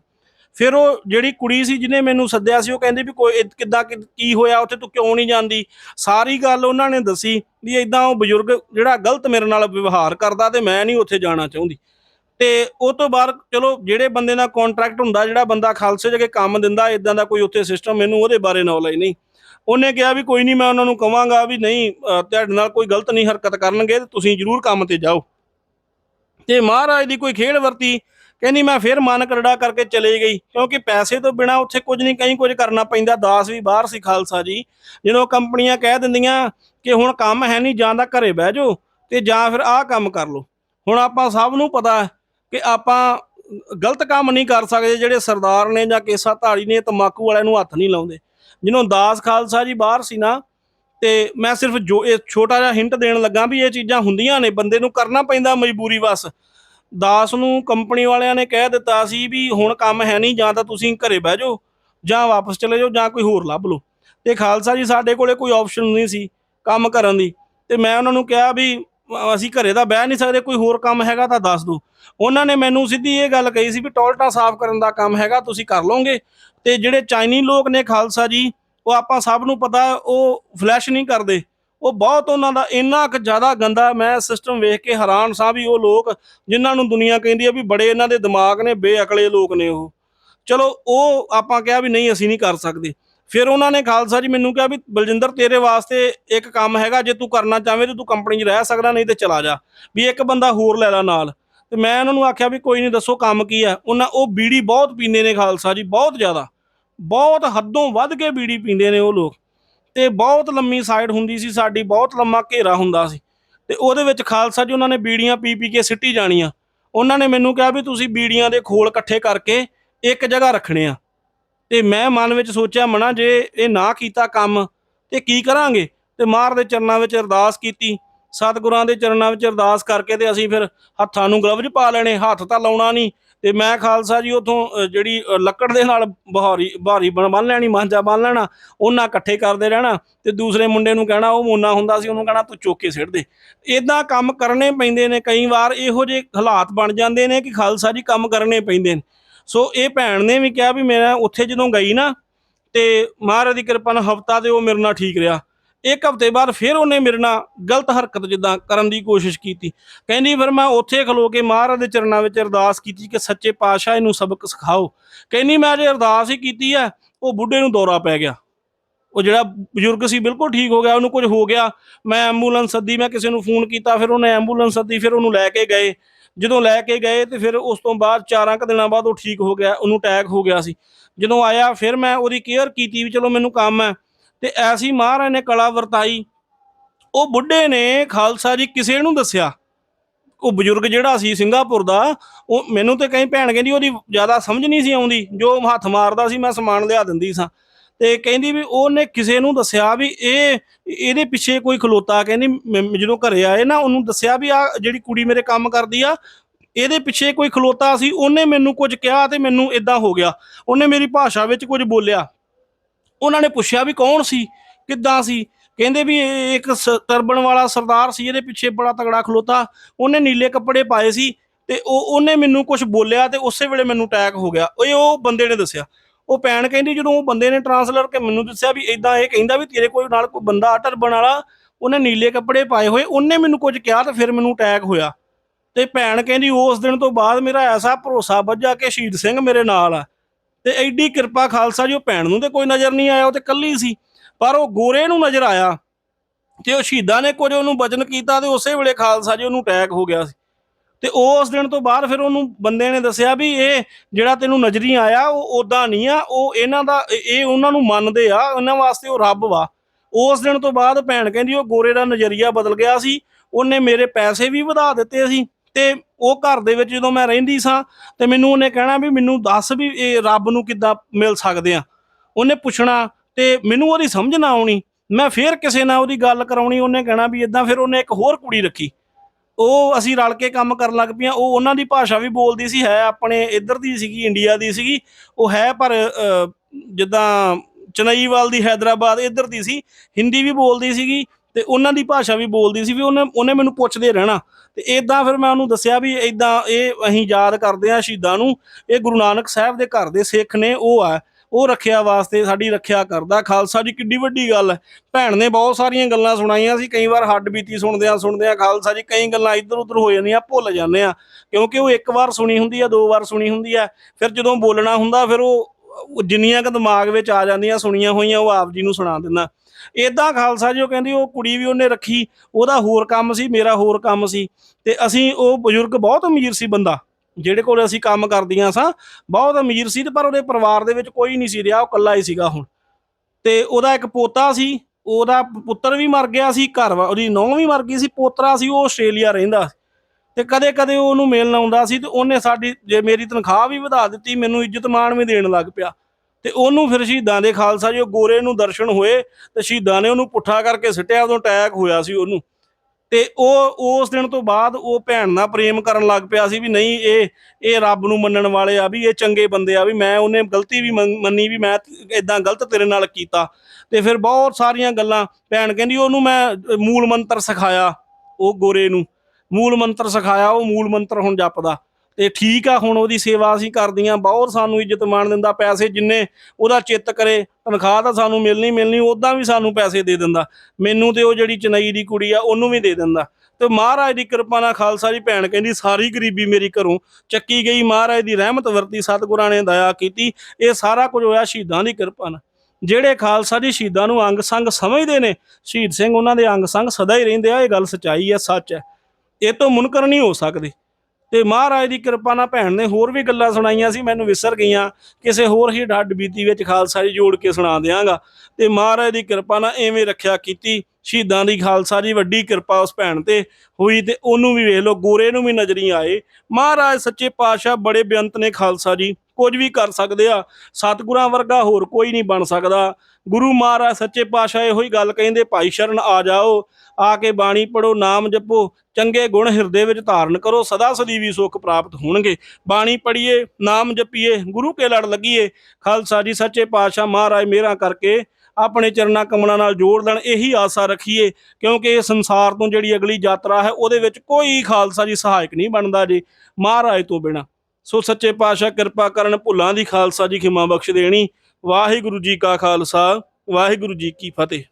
ਫਿਰ ਉਹ ਜਿਹੜੀ ਕੁੜੀ ਸੀ ਜਿਹਨੇ ਮੈਨੂੰ ਸੱਦਿਆ ਸੀ ਉਹ ਕਹਿੰਦੀ ਵੀ ਕੋਈ ਇਹ ਕਿੱਦਾਂ ਕਿ- ਕੀ ਹੋਇਆ ਉੱਥੇ ਤੂੰ ਕਿਉਂ ਨਹੀਂ ਜਾਂਦੀ? ਸਾਰੀ ਗੱਲ ਉਹਨਾਂ ਨੇ ਦੱਸੀ ਵੀ ਇਦਾਂ ਉਹ ਬਜ਼ੁਰਗ ਜਿਹੜਾ ਗਲਤ ਮੇਰੇ ਨਾਲ ਵਿਵਹਾਰ ਕਰਦਾ ਤੇ ਮੈਂ ਨਹੀਂ ਉੱਥੇ ਜਾਣਾ ਚਾਹੁੰਦੀ। ਤੇ ਉਹ ਤੋਂ ਬਾਅਦ ਚਲੋ ਜਿਹੜੇ ਬੰਦੇ ਨਾਲ ਕੰਟਰੈਕਟ ਹੁੰਦਾ ਜਿਹੜਾ ਬੰਦਾ ਖਾਲਸੇ ਜਗੇ ਕੰਮ ਦਿੰਦਾ ਇਦਾਂ ਦਾ ਕੋਈ ਉੱਥੇ ਸਿਸਟਮ ਮੈਨੂੰ ਉਹਦੇ ਬਾਰੇ ਨੌਲੇਜ ਨਹੀਂ। ਉਹਨੇ ਕਿਹਾ ਵੀ ਕੋਈ ਨਹੀਂ ਮੈਂ ਉਹਨਾਂ ਨੂੰ ਕਵਾਂਗਾ ਵੀ ਨਹੀਂ ਅ, ਤੁਹਾਡੇ ਨਾਲ ਕੋਈ ਗਲਤ ਨਹੀਂ ਹਰਕਤ ਕਰਨਗੇ ਤੇ ਤੁਸੀਂ ਜ਼ਰੂਰ ਕੰਮ ਤੇ ਜਾਓ। ਤੇ ਮਹਾਰਾਜ ਦੀ ਕੋਈ ਖੇਡ ਵਰਤੀ ਕਹਿੰਦੀ ਮੈਂ ਫਿਰ ਮਨ ਕਰੜਾ ਕਰਕੇ ਚਲੇ ਗਈ, ਕਿਉਂਕਿ ਪੈਸੇ ਤੋਂ ਬਿਨਾ ਉੱਥੇ ਕੁਝ ਨਹੀਂ, ਕਈ ਕੁਝ ਕਰਨਾ ਪੈਂਦਾ। ਦਾਸ ਵੀ ਬਾਹਰ ਸੀ ਖਾਲਸਾ ਜੀ ਜਦੋਂ ਕੰਪਨੀਆਂ ਕਹਿ ਦਿੰਦੀਆਂ ਕਿ ਹੁਣ ਕੰਮ ਹੈ ਨਹੀਂ, ਜਾਂ ਤਾਂ ਘਰੇ ਬਹਿ ਜਾਓ ਤੇ ਜਾਂ ਫਿਰ ਆਹ ਕੰਮ ਕਰ ਲਓ। ਹੁਣ ਆਪਾਂ ਸਭ ਨੂੰ ਪਤਾ ਕਿ ਆਪਾਂ ਗਲਤ ਕੰਮ ਨਹੀਂ ਕਰ ਸਕਦੇ, ਜਿਹੜੇ ਸਰਦਾਰ ਨੇ ਜਾਂ ਕੇਸਾ ਧਾਰੀ ਨੇ ਤਮਾਕੂ ਵਾਲਿਆਂ ਨੂੰ ਹੱਥ ਨਹੀਂ ਲਾਉਂਦੇ। ਜਿਹਨੂੰ ਦਾਸ ਖਾਲਸਾ ਜੀ ਬਾਹਰ ਸੀ ਨਾ, ਤੇ ਮੈਂ ਸਿਰਫ ਜੋ, ਇਹ ਛੋਟਾ ਜਿਹਾ ਹਿੰਟ ਦੇਣ ਲੱਗਾ ਵੀ ਇਹ ਚੀਜ਼ਾਂ ਹੁੰਦੀਆਂ ਨੇ, ਬੰਦੇ ਨੂੰ ਕਰਨਾ ਪੈਂਦਾ ਮਜਬੂਰੀ ਵਸ। ਦਾਸ ਨੂੰ ਕੰਪਨੀ ਵਾਲਿਆਂ ਨੇ ਕਹਿ ਦਿੱਤਾ ਸੀ ਵੀ ਹੁਣ ਕੰਮ ਹੈ ਨਹੀਂ, ਜਾਂ ਤਾਂ ਤੁਸੀਂ ਘਰੇ ਬਹਿ ਜਾਓ, ਜਾਂ ਵਾਪਸ ਚਲੇ ਜਾਓ, ਜਾਂ ਕੋਈ ਹੋਰ ਲੱਭ ਲਓ। ਤੇ ਖਾਲਸਾ ਜੀ ਸਾਡੇ ਕੋਲੇ ਕੋਈ ਆਪਸ਼ਨ ਨਹੀਂ ਸੀ ਕੰਮ ਕਰਨ ਦੀ। ਤੇ ਮੈਂ ਉਹਨਾਂ ਨੂੰ ਕਿਹਾ ਵੀ, ਅਸੀਂ ਘਰੇ ਤਾਂ ਬਹਿ ਨਹੀਂ ਸਕਦੇ, ਕੋਈ ਹੋਰ ਕੰਮ ਹੈਗਾ ਤਾਂ ਦੱਸ ਦਿਓ। ਉਹਨਾਂ ਨੇ ਮੈਨੂੰ ਸਿੱਧੀ ਇਹ ਗੱਲ ਕਹੀ ਸੀ ਵੀ ਟੋਇਲਟਾਂ ਸਾਫ਼ ਕਰਨ ਦਾ ਕੰਮ ਹੈਗਾ, ਤੁਸੀਂ ਕਰ ਲਓਗੇ। ਤੇ ਜਿਹੜੇ ਚਾਈਨੀ ਲੋਕ ਨੇ ਖਾਲਸਾ ਜੀ, ਉਹ ਆਪਾਂ ਸਭ ਨੂੰ ਪਤਾ, ਉਹ ਫਲੈਸ਼ ਨਹੀਂ ਕਰਦੇ। ਉਹ ਬਹੁਤ ਉਹਨਾਂ ਦਾ ਇੰਨਾ ਕੁ ਜ਼ਿਆਦਾ ਗੰਦਾ ਮੈਂ ਸਿਸਟਮ ਵੇਖ ਕੇ ਹੈਰਾਨ ਸਾਂ ਵੀ ਉਹ ਲੋਕ ਜਿਨ੍ਹਾਂ ਨੂੰ ਦੁਨੀਆ ਕਹਿੰਦੀ ਆ ਵੀ ਬੜੇ ਇਹਨਾਂ ਦੇ ਦਿਮਾਗ ਨੇ, ਬੇਅਕਲੇ ਲੋਕ ਨੇ ਉਹ। ਚਲੋ ਉਹ ਆਪਾਂ ਕਿਹਾ ਵੀ ਨਹੀਂ, ਅਸੀਂ ਨਹੀਂ ਕਰ ਸਕਦੇ। ਫਿਰ ਉਹਨਾਂ ਨੇ ਖਾਲਸਾ ਜੀ ਮੈਨੂੰ ਕਿਹਾ ਵੀ ਬਲਜਿੰਦਰ, ਤੇਰੇ ਵਾਸਤੇ ਇੱਕ ਕੰਮ ਹੈਗਾ, ਜੇ ਤੂੰ ਕਰਨਾ ਚਾਹਵੇਂ ਤੇ ਤੂੰ ਕੰਪਨੀ 'ਚ ਰਹਿ ਸਕਦਾ, ਨਹੀਂ ਤੇ ਚਲਾ ਜਾ। ਵੀ ਇੱਕ ਬੰਦਾ ਹੋਰ ਲੈ ਲੈ ਨਾਲ। ਤੇ ਮੈਂ ਉਹਨਾਂ ਨੂੰ ਆਖਿਆ ਵੀ ਕੋਈ ਨਹੀਂ, ਦੱਸੋ ਕੰਮ ਕੀ ਆ। ਉਹਨਾਂ, ਉਹ ਬੀੜੀ ਬਹੁਤ ਪੀਂਦੇ ਨੇ ਖਾਲਸਾ ਜੀ, ਬਹੁਤ ਜ਼ਿਆਦਾ। ਬਹੁਤ ਹੱਦੋਂ ਵੱਧ ਕੇ ਬੀੜੀ ਪੀਂਦੇ ਨੇ ਉਹ ਲੋਕ। ਤੇ ਬਹੁਤ ਲੰਮੀ ਸਾਈਡ ਹੁੰਦੀ ਸੀ, ਸਾਡੀ ਬਹੁਤ ਲੰਮਾ ਘੇਰਾ ਹੁੰਦਾ ਸੀ। ਤੇ ਉਹਦੇ ਵਿੱਚ ਖਾਲਸਾ ਜੀ ਉਹਨਾਂ ਨੇ ਬੀੜੀਆਂ ਪੀ ਪੀ ਕੇ ਸਿੱਟੀ ਜਾਣੀਆਂ। ਉਹਨਾਂ ਨੇ ਮੈਨੂੰ ਕਿਹਾ ਵੀ ਤੁਸੀਂ ਬੀੜੀਆਂ ਦੇ ਖੋਲ ਇਕੱਠੇ ਕਰਕੇ ਇੱਕ ਜਗ੍ਹਾ ਰੱਖਣੇ ਆ। ਤੇ ਮੈਂ ਮਨ ਵਿੱਚ ਸੋਚਿਆ ਮਣਾ ਜੇ ਇਹ ਨਾ ਕੀਤਾ ਕੰਮ, ਤੇ ਕੀ ਕਰਾਂਗੇ? ਤੇ ਮਾਰ ਦੇ ਚਰਨਾਂ ਵਿੱਚ ਅਰਦਾਸ ਕੀਤੀ। ਸਤਿਗੁਰਾਂ ਦੇ ਚਰਨਾਂ ਵਿੱਚ ਅਰਦਾਸ ਕਰਕੇ ਤੇ ਅਸੀਂ ਫਿਰ ਹੱਥਾਂ ਨੂੰ ਗਲਵਜ ਪਾ ਲੈਣੇ, ਹੱਥ ਤਾਂ ਲਾਉਣਾ ਨਹੀਂ। ਤੇ ਮੈਂ ਖਾਲਸਾ ਜੀ ਉਥੋਂ ਜਿਹੜੀ ਲੱਕੜ ਦੇ ਨਾਲ ਬਹਾਰੀ ਬਹਾਰੀ ਬਣ, ਬੰਨ ਲੈਣੀ, ਮਾਂਜਾ ਬੰਨ ਲੈਣਾ, ਉਹਨਾਂ ਇਕੱਠੇ ਕਰਦੇ ਰਹਿਣਾ, ਤੇ ਦੂਸਰੇ ਮੁੰਡੇ ਨੂੰ ਕਹਿਣਾ, ਉਹ ਮੋਨਾ ਹੁੰਦਾ ਸੀ, ਉਹਨੂੰ ਕਹਿਣਾ, ਤੂੰ ਚੁੱਕ ਕੇ ਸਿੱਟ ਦੇ। ਇਦਾਂ ਕੰਮ ਕਰਨੇ ਪੈਂਦੇ ਨੇ ਕਈ ਵਾਰ, ਇਹੋ ਜਿਹੇ ਹਾਲਾਤ ਬਣ ਜਾਂਦੇ ਨੇ ਕਿ ਖਾਲਸਾ ਜੀ ਕੰਮ ਕਰਨੇ ਪੈਂਦੇ ਨੇ। ਸੋ ਇਹ ਭੈਣ ਨੇ ਵੀ ਕਿਹਾ ਵੀ ਮੈਂ ਉੱਥੇ ਜਦੋਂ ਗਈ ਨਾ, ਤੇ ਮਹਾਰਾਜ ਦੀ ਕਿਰਪਾ ਨਾਲ ਹਫਤਾ ਤੇ ਉਹ ਮੇਰੇ ਨਾਲ ਠੀਕ ਰਿਹਾ। ਇੱਕ ਹਫ਼ਤੇ ਬਾਅਦ ਫਿਰ ਉਹਨੇ ਮੇਰੇ ਨਾਲ ਗਲਤ ਹਰਕਤ ਜਿੱਦਾਂ ਕਰਨ ਦੀ ਕੋਸ਼ਿਸ਼ ਕੀਤੀ। ਕਹਿੰਦੀ, ਫਿਰ ਮੈਂ ਉੱਥੇ ਖਲੋ ਕੇ ਮਹਾਰਾਜ ਦੇ ਚਰਨਾਂ ਵਿੱਚ ਅਰਦਾਸ ਕੀਤੀ ਕਿ ਸੱਚੇ ਪਾਤਸ਼ਾਹ ਇਹਨੂੰ ਸਬਕ ਸਿਖਾਓ। ਕਹਿੰਦੀ, ਮੈਂ ਜੇ ਅਰਦਾਸ ਹੀ ਕੀਤੀ ਆ ਉਹ ਬੁੱਢੇ ਨੂੰ ਦੌਰਾ ਪੈ ਗਿਆ। ਉਹ ਜਿਹੜਾ ਬਜ਼ੁਰਗ ਸੀ, ਬਿਲਕੁਲ ਠੀਕ ਹੋ ਗਿਆ, ਉਹਨੂੰ ਕੁਝ ਹੋ ਗਿਆ। ਮੈਂ ਐਂਬੂਲੈਂਸ ਸੱਦੀ, ਮੈਂ ਕਿਸੇ ਨੂੰ ਫੋਨ ਕੀਤਾ, ਫਿਰ ਉਹਨੇ ਐਂਬੂਲੈਂਸ ਸੱਦੀ, ਫਿਰ ਉਹਨੂੰ ਲੈ ਕੇ ਗਏ। ਜਦੋਂ ਲੈ ਕੇ ਗਏ ਤੇ ਫਿਰ ਉਸ ਤੋਂ ਬਾਅਦ ਚਾਰਾਂ ਕੁ ਦਿਨਾਂ ਬਾਅਦ ਉਹ ਠੀਕ ਹੋ ਗਿਆ, ਉਹਨੂੰ ਅਟੈਕ ਹੋ ਗਿਆ ਸੀ। ਜਦੋਂ ਆਇਆ, ਫਿਰ ਮੈਂ ਉਹਦੀ ਕੇਅਰ ਕੀਤੀ ਵੀ ਚਲੋ ਮੈਨੂੰ ਕੰਮ ਹੈ। ਤੇ ਐਸੀ ਮਹਾਰਾਜ ਨੇ ਕਲਾ ਵਰਤਾਈ। ਉਹ ਬੁੱਢੇ ਨੇ ਖਾਲਸਾ ਜੀ ਕਿਸੇ ਨੂੰ ਦੱਸਿਆ। ਉਹ ਬਜ਼ੁਰਗ ਜਿਹੜਾ ਸੀ ਸਿੰਗਾਪੁਰ ਦਾ, ਉਹ ਮੈਨੂੰ ਤੇ ਕਈ ਭੈਣ ਕਹਿੰਦੀ ਉਹਦੀ ਜ਼ਿਆਦਾ ਸਮਝ ਨਹੀਂ ਸੀ ਆਉਂਦੀ। ਜੋ ਹੱਥ ਮਾਰਦਾ ਸੀ, ਮੈਂ ਸਮਾਨ ਲਿਆ ਦਿੰਦੀ ਸਾਂ। ਤੇ ਕਹਿੰਦੀ ਵੀ ਉਹਨੇ ਕਿਸੇ ਨੂੰ ਦੱਸਿਆ ਵੀ ਇਹ, ਇਹਦੇ ਪਿੱਛੇ ਕੋਈ ਖਲੋਤਾ। ਕਹਿੰਦੀ ਮੈਂ- ਜਦੋਂ ਘਰੇ ਆਏ ਨਾ, ਉਹਨੂੰ ਦੱਸਿਆ ਵੀ ਆ ਜਿਹੜੀ ਕੁੜੀ ਮੇਰੇ ਕੰਮ ਕਰਦੀ ਆ, ਇਹਦੇ ਪਿੱਛੇ ਕੋਈ ਖਲੋਤਾ ਸੀ। ਉਹਨੇ ਮੈਨੂੰ ਕੁਝ ਕਿਹਾ ਤੇ ਮੈਨੂੰ ਇਦਾਂ ਹੋ ਗਿਆ। ਉਹਨੇ ਮੇਰੀ ਭਾਸ਼ਾ ਵਿੱਚ ਕੁਝ ਬੋਲਿਆ। ਉਹਨਾਂ ਨੇ ਪੁੱਛਿਆ ਵੀ ਕੌਣ ਸੀ, ਕਿੱਦਾਂ ਸੀ? ਕਹਿੰਦੇ ਵੀ ਇਹ ਇੱਕ ਸ- ਟਰਬਨ ਵਾਲਾ ਸਰਦਾਰ ਸੀ, ਇਹਦੇ ਪਿੱਛੇ ਬੜਾ ਤਗੜਾ ਖਲੋਤਾ। ਉਹਨੇ ਨੀਲੇ ਕੱਪੜੇ ਪਾਏ ਸੀ ਤੇ ਉਹ, ਉਹਨੇ ਮੈਨੂੰ ਕੁਝ ਬੋਲਿਆ ਤੇ ਉਸੇ ਵੇਲੇ ਮੈਨੂੰ ਅਟੈਕ ਹੋ ਗਿਆ। ਉਹ ਉਹ ਬੰਦੇ ਨੇ ਦੱਸਿਆ। ਉਹ ਭੈਣ ਕਹਿੰਦੀ ਜਦੋਂ ਉਹ ਬੰਦੇ ਨੇ ਟਰਾਂਸਲੇਟ ਕੇ ਮੈਨੂੰ ਦੱਸਿਆ ਵੀ ਇਦਾਂ ਇਹ ਕਹਿੰਦਾ ਵੀ ਤੇਰੇ ਕੋਲ ਨਾਲ ਕੋਈ ਬੰਦਾ ਟਰਬਨ ਵਾਲਾ, ਉਹਨੇ ਨੀਲੇ ਕੱਪੜੇ ਪਾਏ ਹੋਏ, ਉਹਨੇ ਮੈਨੂੰ ਕੁਝ ਕਿਹਾ ਤੇ ਫਿਰ ਮੈਨੂੰ ਅਟੈਕ ਹੋਇਆ। ਤੇ ਭੈਣ ਕਹਿੰਦੀ ਉਸ ਦਿਨ ਤੋਂ ਬਾਅਦ ਮੇਰਾ ਐਸਾ ਭਰੋਸਾ ਵੱਜਾ ਕਿ ਸ਼ਹੀਦ ਸਿੰਘ ਮੇਰੇ ਨਾਲ ਆ। ਤੇ ਐਡੀ ਕਿਰਪਾ ਖਾਲਸਾ ਜੀ, ਉਹ ਭੈਣ ਨੂੰ ਤੇ ਕੋਈ ਨਜ਼ਰ ਨਹੀਂ ਆਇਆ, ਉਹ ਤੇ ਕੱਲੀ ਸੀ। ਪਰ ਉਹ ਗੋਰੇ ਨੂੰ ਨਜ਼ਰ ਆਇਆ ਤੇ ਉਹ ਸ਼ਹੀਦਾਂ ਨੇ ਕੁਝ ਉਹਨੂੰ ਬਚਨ ਕੀਤਾ ਤੇ ਉਸੇ ਵੇਲੇ ਖਾਲਸਾ ਜੀ ਉਹਨੂੰ ਅਟੈਕ ਹੋ ਗਿਆ ਸੀ। ਤੇ ਉਸ ਦਿਨ ਤੋਂ ਬਾਅਦ ਫਿਰ ਉਹਨੂੰ ਬੰਦੇ ਨੇ ਦੱਸਿਆ ਵੀ ਇਹ ਜਿਹੜਾ ਤੈਨੂੰ ਨਜ਼ਰੀ ਆਇਆ, ਉਹ ਉਦਾਂ ਨਹੀਂ ਆ, ਉਹ ਇਹਨਾਂ ਦਾ ਇਹ ਉਹਨਾਂ ਨੂੰ ਮੰਨਦੇ ਆ, ਉਹਨਾਂ ਵਾਸਤੇ ਉਹ ਰੱਬ ਵਾ। ਉਸ ਦਿਨ ਤੋਂ ਬਾਅਦ ਭੈਣ ਕਹਿੰਦੀ ਉਹ ਗੋਰੇ ਦਾ ਨਜ਼ਰੀਆ ਬਦਲ ਗਿਆ ਸੀ, ਉਹਨੇ ਮੇਰੇ ਪੈਸੇ ਵੀ ਵਧਾ ਦਿੱਤੇ ਸੀ। ਤੇ ਉਹ ਘਰ ਦੇ ਵਿੱਚ ਜਦੋਂ ਮੈਂ ਰਹਿੰਦੀ ਸਾਂ ਤੇ ਮੈਨੂੰ ਉਹਨੇ ਕਹਿਣਾ ਵੀ ਮੈਨੂੰ ਦੱਸ ਵੀ ਇਹ ਰੱਬ ਨੂੰ ਕਿੱਦਾਂ ਮਿਲ ਸਕਦੇ ਆ। ਉਹਨੇ ਪੁੱਛਣਾ ਤੇ ਮੈਨੂੰ ਉਹਦੀ ਸਮਝ ਨਾ ਆਉਣੀ। ਮੈਂ ਫੇਰ ਕਿਸੇ ਨਾਲ ਉਹਦੀ ਗੱਲ ਕਰਾਉਣੀ, ਉਹਨੇ ਕਹਿਣਾ ਵੀ ਇਦਾਂ ਫਿਰ ਉਹਨੇ ਇੱਕ ਹੋਰ ਕੁੜੀ ਰੱਖੀ। ਉਹ ਅਸੀਂ ਰਲ ਕੇ ਕੰਮ ਕਰਨ ਲੱਗ ਪਈਆਂ। ਉਹ ਉਹਨਾਂ ਦੀ ਭਾਸ਼ਾ ਵੀ ਬੋਲਦੀ ਸੀ, ਹੈ ਆਪਣੇ ਇੱਧਰ ਦੀ ਸੀਗੀ, ਇੰਡੀਆ ਦੀ ਸੀਗੀ। ਉਹ ਹੈ ਪਰ ਜਿੱਦਾਂ ਚਨਈਵਾਲ ਦੀ ਹైదరాబాద్ ਇੱਧਰ ਦੀ ਸੀ, ਹਿੰਦੀ ਵੀ ਬੋਲਦੀ ਸੀਗੀ। ਤੇ ਉਹਨਾਂ ਦੀ ਭਾਸ਼ਾ ਵੀ ਬੋਲਦੀ ਸੀ ਵੀ ਉਹਨੇ ਉਹਨੇ ਮੈਨੂੰ ਪੁੱਛਦੇ ਰਹਿਣਾ। ਤੇ ਇਦਾਂ ਫਿਰ ਮੈਂ ਉਹਨੂੰ ਦੱਸਿਆ ਵੀ ਇਦਾਂ ਇਹ ਅਸੀਂ ਯਾਦ ਕਰਦੇ ਆ ਸ਼ਹੀਦਾਂ ਨੂੰ, ਇਹ ਗੁਰੂ ਨਾਨਕ ਸਾਹਿਬ ਦੇ ਘਰ ਦੇ ਸਿੱਖ ਨੇ, ਉਹ ਆ। ਉਹ ਰੱਖਿਆ ਵਾਸਤੇ ਸਾਡੀ ਰੱਖਿਆ ਕਰਦਾ। ਖਾਲਸਾ ਜੀ ਕਿੱਡੀ ਵੱਡੀ ਗੱਲ। ਹੈ ਭੈਣ ਨੇ ਬਹੁਤ ਸਾਰੀਆਂ ਗੱਲਾਂ ਸੁਣਾਈਆਂ ਸੀ, ਕਈ ਵਾਰ ਹੱਡ ਬੀਤੀ ਸੁਣਦਿਆਂ ਸੁਣਦਿਆਂ ਖਾਲਸਾ ਜੀ ਕਈ ਗੱਲਾਂ ਇੱਧਰ ਉੱਧਰ ਹੋ ਜਾਂਦੀਆਂ, ਭੁੱਲ ਜਾਂਦੇ ਆ ਕਿਉਂਕਿ ਉਹ ਇੱਕ ਵਾਰ ਸੁਣੀ ਹੁੰਦੀ ਆ ਦੋ ਵਾਰ ਸੁਣੀ ਹੁੰਦੀ ਆ ਫਿਰ ਜਦੋਂ ਬੋਲਣਾ ਹੁੰਦਾ, ਫਿਰ ਉਹ ਉਹ ਜਿੰਨੀਆਂ ਕ ਦਿਮਾਗ ਵਿੱਚ ਆ ਜਾਂਦੀਆਂ ਸੁਣੀਆਂ ਹੋਈਆਂ, ਉਹ ਆਪ ਜੀ ਨੂੰ ਸੁਣਾ ਦਿੰਦਾ। ਇਦਾਂ ਖਾਲਸਾ ਜੀ ਉਹ ਕਹਿੰਦੀ ਉਹ ਕੁੜੀ ਵੀ ਉਹਨੇ ਰੱਖੀ, ਉਹਦਾ ਹੋਰ ਕੰਮ ਸੀ, ਮੇਰਾ ਹੋਰ ਕੰਮ ਸੀ। ਤੇ ਅਸੀਂ ਉਹ ਬਜ਼ੁਰਗ ਬਹੁਤ ਅਮੀਰ ਸੀ ਬੰਦਾ, ਜਿਹੜੇ ਕੋਲ ਅਸੀਂ ਕੰਮ ਕਰਦੀਆਂ ਸਾਂ, ਬਹੁਤ ਅਮੀਰ ਸੀ ਤੇ ਪਰ ਉਹਦੇ ਪਰਿਵਾਰ ਦੇ ਵਿੱਚ ਕੋਈ ਨਹੀਂ ਸੀ ਰਿਹਾ, ਉਹ ਇਕੱਲਾ ਹੀ ਸੀਗਾ ਹੁਣ। ਤੇ ਉਹਦਾ ਇੱਕ ਪੋਤਾ ਸੀ, ਉਹਦਾ ਪੁੱਤਰ ਵੀ ਮਰ ਗਿਆ ਸੀ, ਘਰ ਵਾ- ਉਹਦੀ ਨੂੰਹ ਵੀ ਮਰ ਗਈ ਸੀ, ਪੋਤਰਾ ਸੀ, ਉਹ ਆਸਟ੍ਰੇਲੀਆ ਰਹਿੰਦਾ ਤੇ ਕਦੇ ਕਦੇ ਉਹ ਉਹਨੂੰ ਮਿਲਣ ਆਉਂਦਾ ਸੀ ਤੇ ਉਹਨੇ ਸਾਡੀ, ਜੇ ਮੇਰੀ ਤਨਖਾਹ ਵੀ ਵਧਾ ਦਿੱਤੀ, ਮੈਨੂੰ ਇੱਜ਼ਤ ਮਾਣ ਵੀ ਦੇਣ ਲੱਗ ਪਿਆ। ਤੇ ਉਹਨੂੰ ਫਿਰ ਸ਼ਹੀਦਾਂ ਦੇ ਖਾਲਸਾ ਜੀ, ਉਹ ਗੋਰੇ ਨੂੰ ਦਰਸ਼ਨ ਹੋਏ ਤੇ ਸ਼ਹੀਦਾਂ ਨੇ ਉਹਨੂੰ ਪੁੱਠਾ ਕਰਕੇ ਸਿੱਟਿਆ, ਉਦੋਂ ਅਟੈਕ ਹੋਇਆ ਸੀ ਉਹਨੂੰ। ਤੇ ਉਹ, ਉਸ ਦਿਨ ਤੋਂ ਬਾਅਦ ਉਹ ਭੈਣ ਨਾਲ ਪ੍ਰੇਮ ਕਰਨ ਲੱਗ ਪਿਆ ਸੀ ਵੀ ਨਹੀਂ, ਇਹ ਇਹ ਰੱਬ ਨੂੰ ਮੰਨਣ ਵਾਲੇ ਆ ਵੀ, ਇਹ ਚੰਗੇ ਬੰਦੇ ਆ ਵੀ, ਮੈਂ ਉਹਨੇ ਗਲਤੀ ਵੀ ਮੰਨੀ ਵੀ ਮੈਂ ਇਦਾਂ ਗਲਤ ਤੇਰੇ ਨਾਲ ਕੀਤਾ। ਤੇ ਫਿਰ ਬਹੁਤ ਸਾਰੀਆਂ ਗੱਲਾਂ, ਭੈਣ ਕਹਿੰਦੀ ਉਹਨੂੰ ਮੈਂ ਮੂਲ ਮੰਤਰ ਸਿਖਾਇਆ, ਉਹ ਗੋਰੇ ਨੂੰ। ਮੂਲ ਮੰਤਰ ਸਿਖਾਇਆ, ਉਹ ਮੂਲ ਮੰਤਰ ਹੁਣ ਜਪਦਾ। ਤੇ ਠੀਕ ਆ, ਹੁਣ ਉਹਦੀ ਸੇਵਾ ਅਸੀਂ ਕਰਦੀਆਂ, ਬਹੁਤ ਸਾਨੂੰ ਇੱਜ਼ਤ ਮਾਣ ਦਿੰਦਾ, ਪੈਸੇ ਜਿੰਨੇ ਉਹਦਾ ਚਿੱਤ ਕਰੇ, ਤਨਖਾਹ ਤਾਂ ਸਾਨੂੰ ਮਿਲਣੀ ਮਿਲਣੀ ਉਦਾਂ ਵੀ ਸਾਨੂੰ ਪੈਸੇ ਦੇ ਦਿੰਦਾ। ਮੈਨੂੰ ਤੇ ਉਹ ਜਿਹੜੀ ਚਨਈ ਦੀ ਕੁੜੀ ਆ, ਉਹਨੂੰ ਵੀ ਦੇ ਦਿੰਦਾ। ਤੇ ਮਹਾਰਾਜ ਦੀ ਕਿਰਪਾ ਨਾਲ ਖਾਲਸਾ ਜੀ ਭੈਣ ਕਹਿੰਦੀ, ਸਾਰੀ ਗਰੀਬੀ ਮੇਰੀ ਘਰੋਂ ਚੱਕੀ ਗਈ। ਮਹਾਰਾਜ ਦੀ ਰਹਿਮਤ ਵਰਤੀ, ਸਤਿਗੁਰਾਂ ਨੇ ਦਇਆ ਕੀਤੀ। ਇਹ ਸਾਰਾ ਕੁਝ ਹੋਇਆ ਸ਼ਹੀਦਾਂ ਦੀ ਕਿਰਪਾ ਨਾਲ। ਜਿਹੜੇ ਖਾਲਸਾ ਜੀ ਸ਼ਹੀਦਾਂ ਨੂੰ ਅੰਗ ਸੰਗ ਸਮਝਦੇ ਨੇ, ਸ਼ਹੀਦ ਸਿੰਘ ਉਹਨਾਂ ਦੇ ਅੰਗ ਸੰਗ ਸਦਾ ਹੀ ਰਹਿੰਦੇ ਆ, ਇਹ ਗੱਲ ਸਚਾਈ ਹੈ ਸੱਚ ਹੈ ਇਹ ਤੋਂ ਮੁਨਕਰ ਨਹੀਂ ਹੋ ਸਕਦੇ। ਤੇ ਮਹਾਰਾਜ ਦੀ ਕਿਰਪਾ ਨਾਲ ਭੈਣ ਨੇ ਹੋਰ ਵੀ ਗੱਲਾਂ ਸੁਣਾਈਆਂ ਸੀ, ਮੈਨੂੰ ਵਿਸਰ ਗਈਆਂ। ਕਿਸੇ ਹੋਰ ਹੀ ਡੱਡ ਬੀਤੀ ਵਿੱਚ ਖਾਲਸਾ ਜੀ ਜੋੜ ਕੇ ਸੁਣਾ ਦਿਆਂਗਾ। ਤੇ ਮਹਾਰਾਜ ਦੀ ਕਿਰਪਾ ਨਾਲ ਐਵੇਂ ਰੱਖਿਆ ਕੀਤੀ, ਸ਼ਹੀਦਾਂ ਦੀ ਖਾਲਸਾ ਜੀ ਵੱਡੀ ਕਿਰਪਾ ਉਸ ਭੈਣ ਤੇ ਹੋਈ ਤੇ ਉਹਨੂੰ ਵੀ ਵੇਖ ਲਓ, ਗੋਰੇ ਨੂੰ ਵੀ ਨਜ਼ਰੀ ਆਏ। ਮਹਾਰਾਜ ਸੱਚੇ ਪਾਤਸ਼ਾਹ ਬੜੇ ਬੇਅੰਤ ਨੇ ਖਾਲਸਾ ਜੀ। ਕੁਝ ਵੀ ਕਰ ਸਕਦੇ ਆ। ਸਤਿਗੁਰਾਂ ਵਰਗਾ ਹੋਰ ਕੋਈ ਨਹੀਂ ਬਣ ਸਕਦਾ। ਗੁਰੂ ਮਹਾਰਾਜ ਸੱਚੇ ਪਾਤਸ਼ਾਹ ਇਹੋ ਹੀ ਗੱਲ ਕਹਿੰਦੇ, ਭਾਈ ਸ਼ਰਨ ਆ ਜਾਓ, ਆ ਕੇ ਬਾਣੀ ਪੜੋ ਨਾਮ ਜਪੋ, ਚੰਗੇ ਗੁਣ ਹਿਰਦੇ ਵਿੱਚ ਧਾਰਨ ਕਰੋ, ਸਦਾ ਸਦੀਵੀ ਸੁੱਖ ਪ੍ਰਾਪਤ ਹੋਣਗੇ। ਬਾਣੀ ਪੜੀਏ ਨਾਮ ਜਪੀਏ, ਗੁਰੂ ਕੇ ਲੜ ਲੱਗੀਏ। ਖਾਲਸਾ ਜੀ, ਸੱਚੇ ਪਾਤਸ਼ਾਹ ਮਹਾਰਾਜ ਮੇਰਾ ਕਰਕੇ ਆਪਣੇ ਚਰਨਾਂ ਕਮਲਾਂ ਨਾਲ ਜੋੜ ਲੈਣ ਇਹੀ ਆਸਾ ਰੱਖੀਏ, ਕਿਉਂਕਿ ਇਹ ਸੰਸਾਰ ਤੋਂ ਜਿਹੜੀ ਅਗਲੀ ਯਾਤਰਾ ਹੈ, ਉਹਦੇ ਵਿੱਚ ਕੋਈ ਖਾਲਸਾ ਜੀ ਸਹਾਇਕ ਨਹੀਂ ਬਣਦਾ ਜੀ, ਮਹਾਰਾਜ ਤੋਂ ਬਿਨਾ। ਸੋ ਸੱਚੇ ਪਾਤਸ਼ਾਹ ਕਿਰਪਾ ਕਰਨ ਭੁੱਲਾਂ ਦੀ ਖਾਲਸਾ ਜੀ ਖਿਮਾ ਬਖਸ਼ ਦੇਣੀ। ਵਾਹਿਗੁਰੂ ਜੀ ਕਾ ਖਾਲਸਾ, ਵਾਹਿਗੁਰੂ ਜੀ ਕੀ ਫਤਿਹ।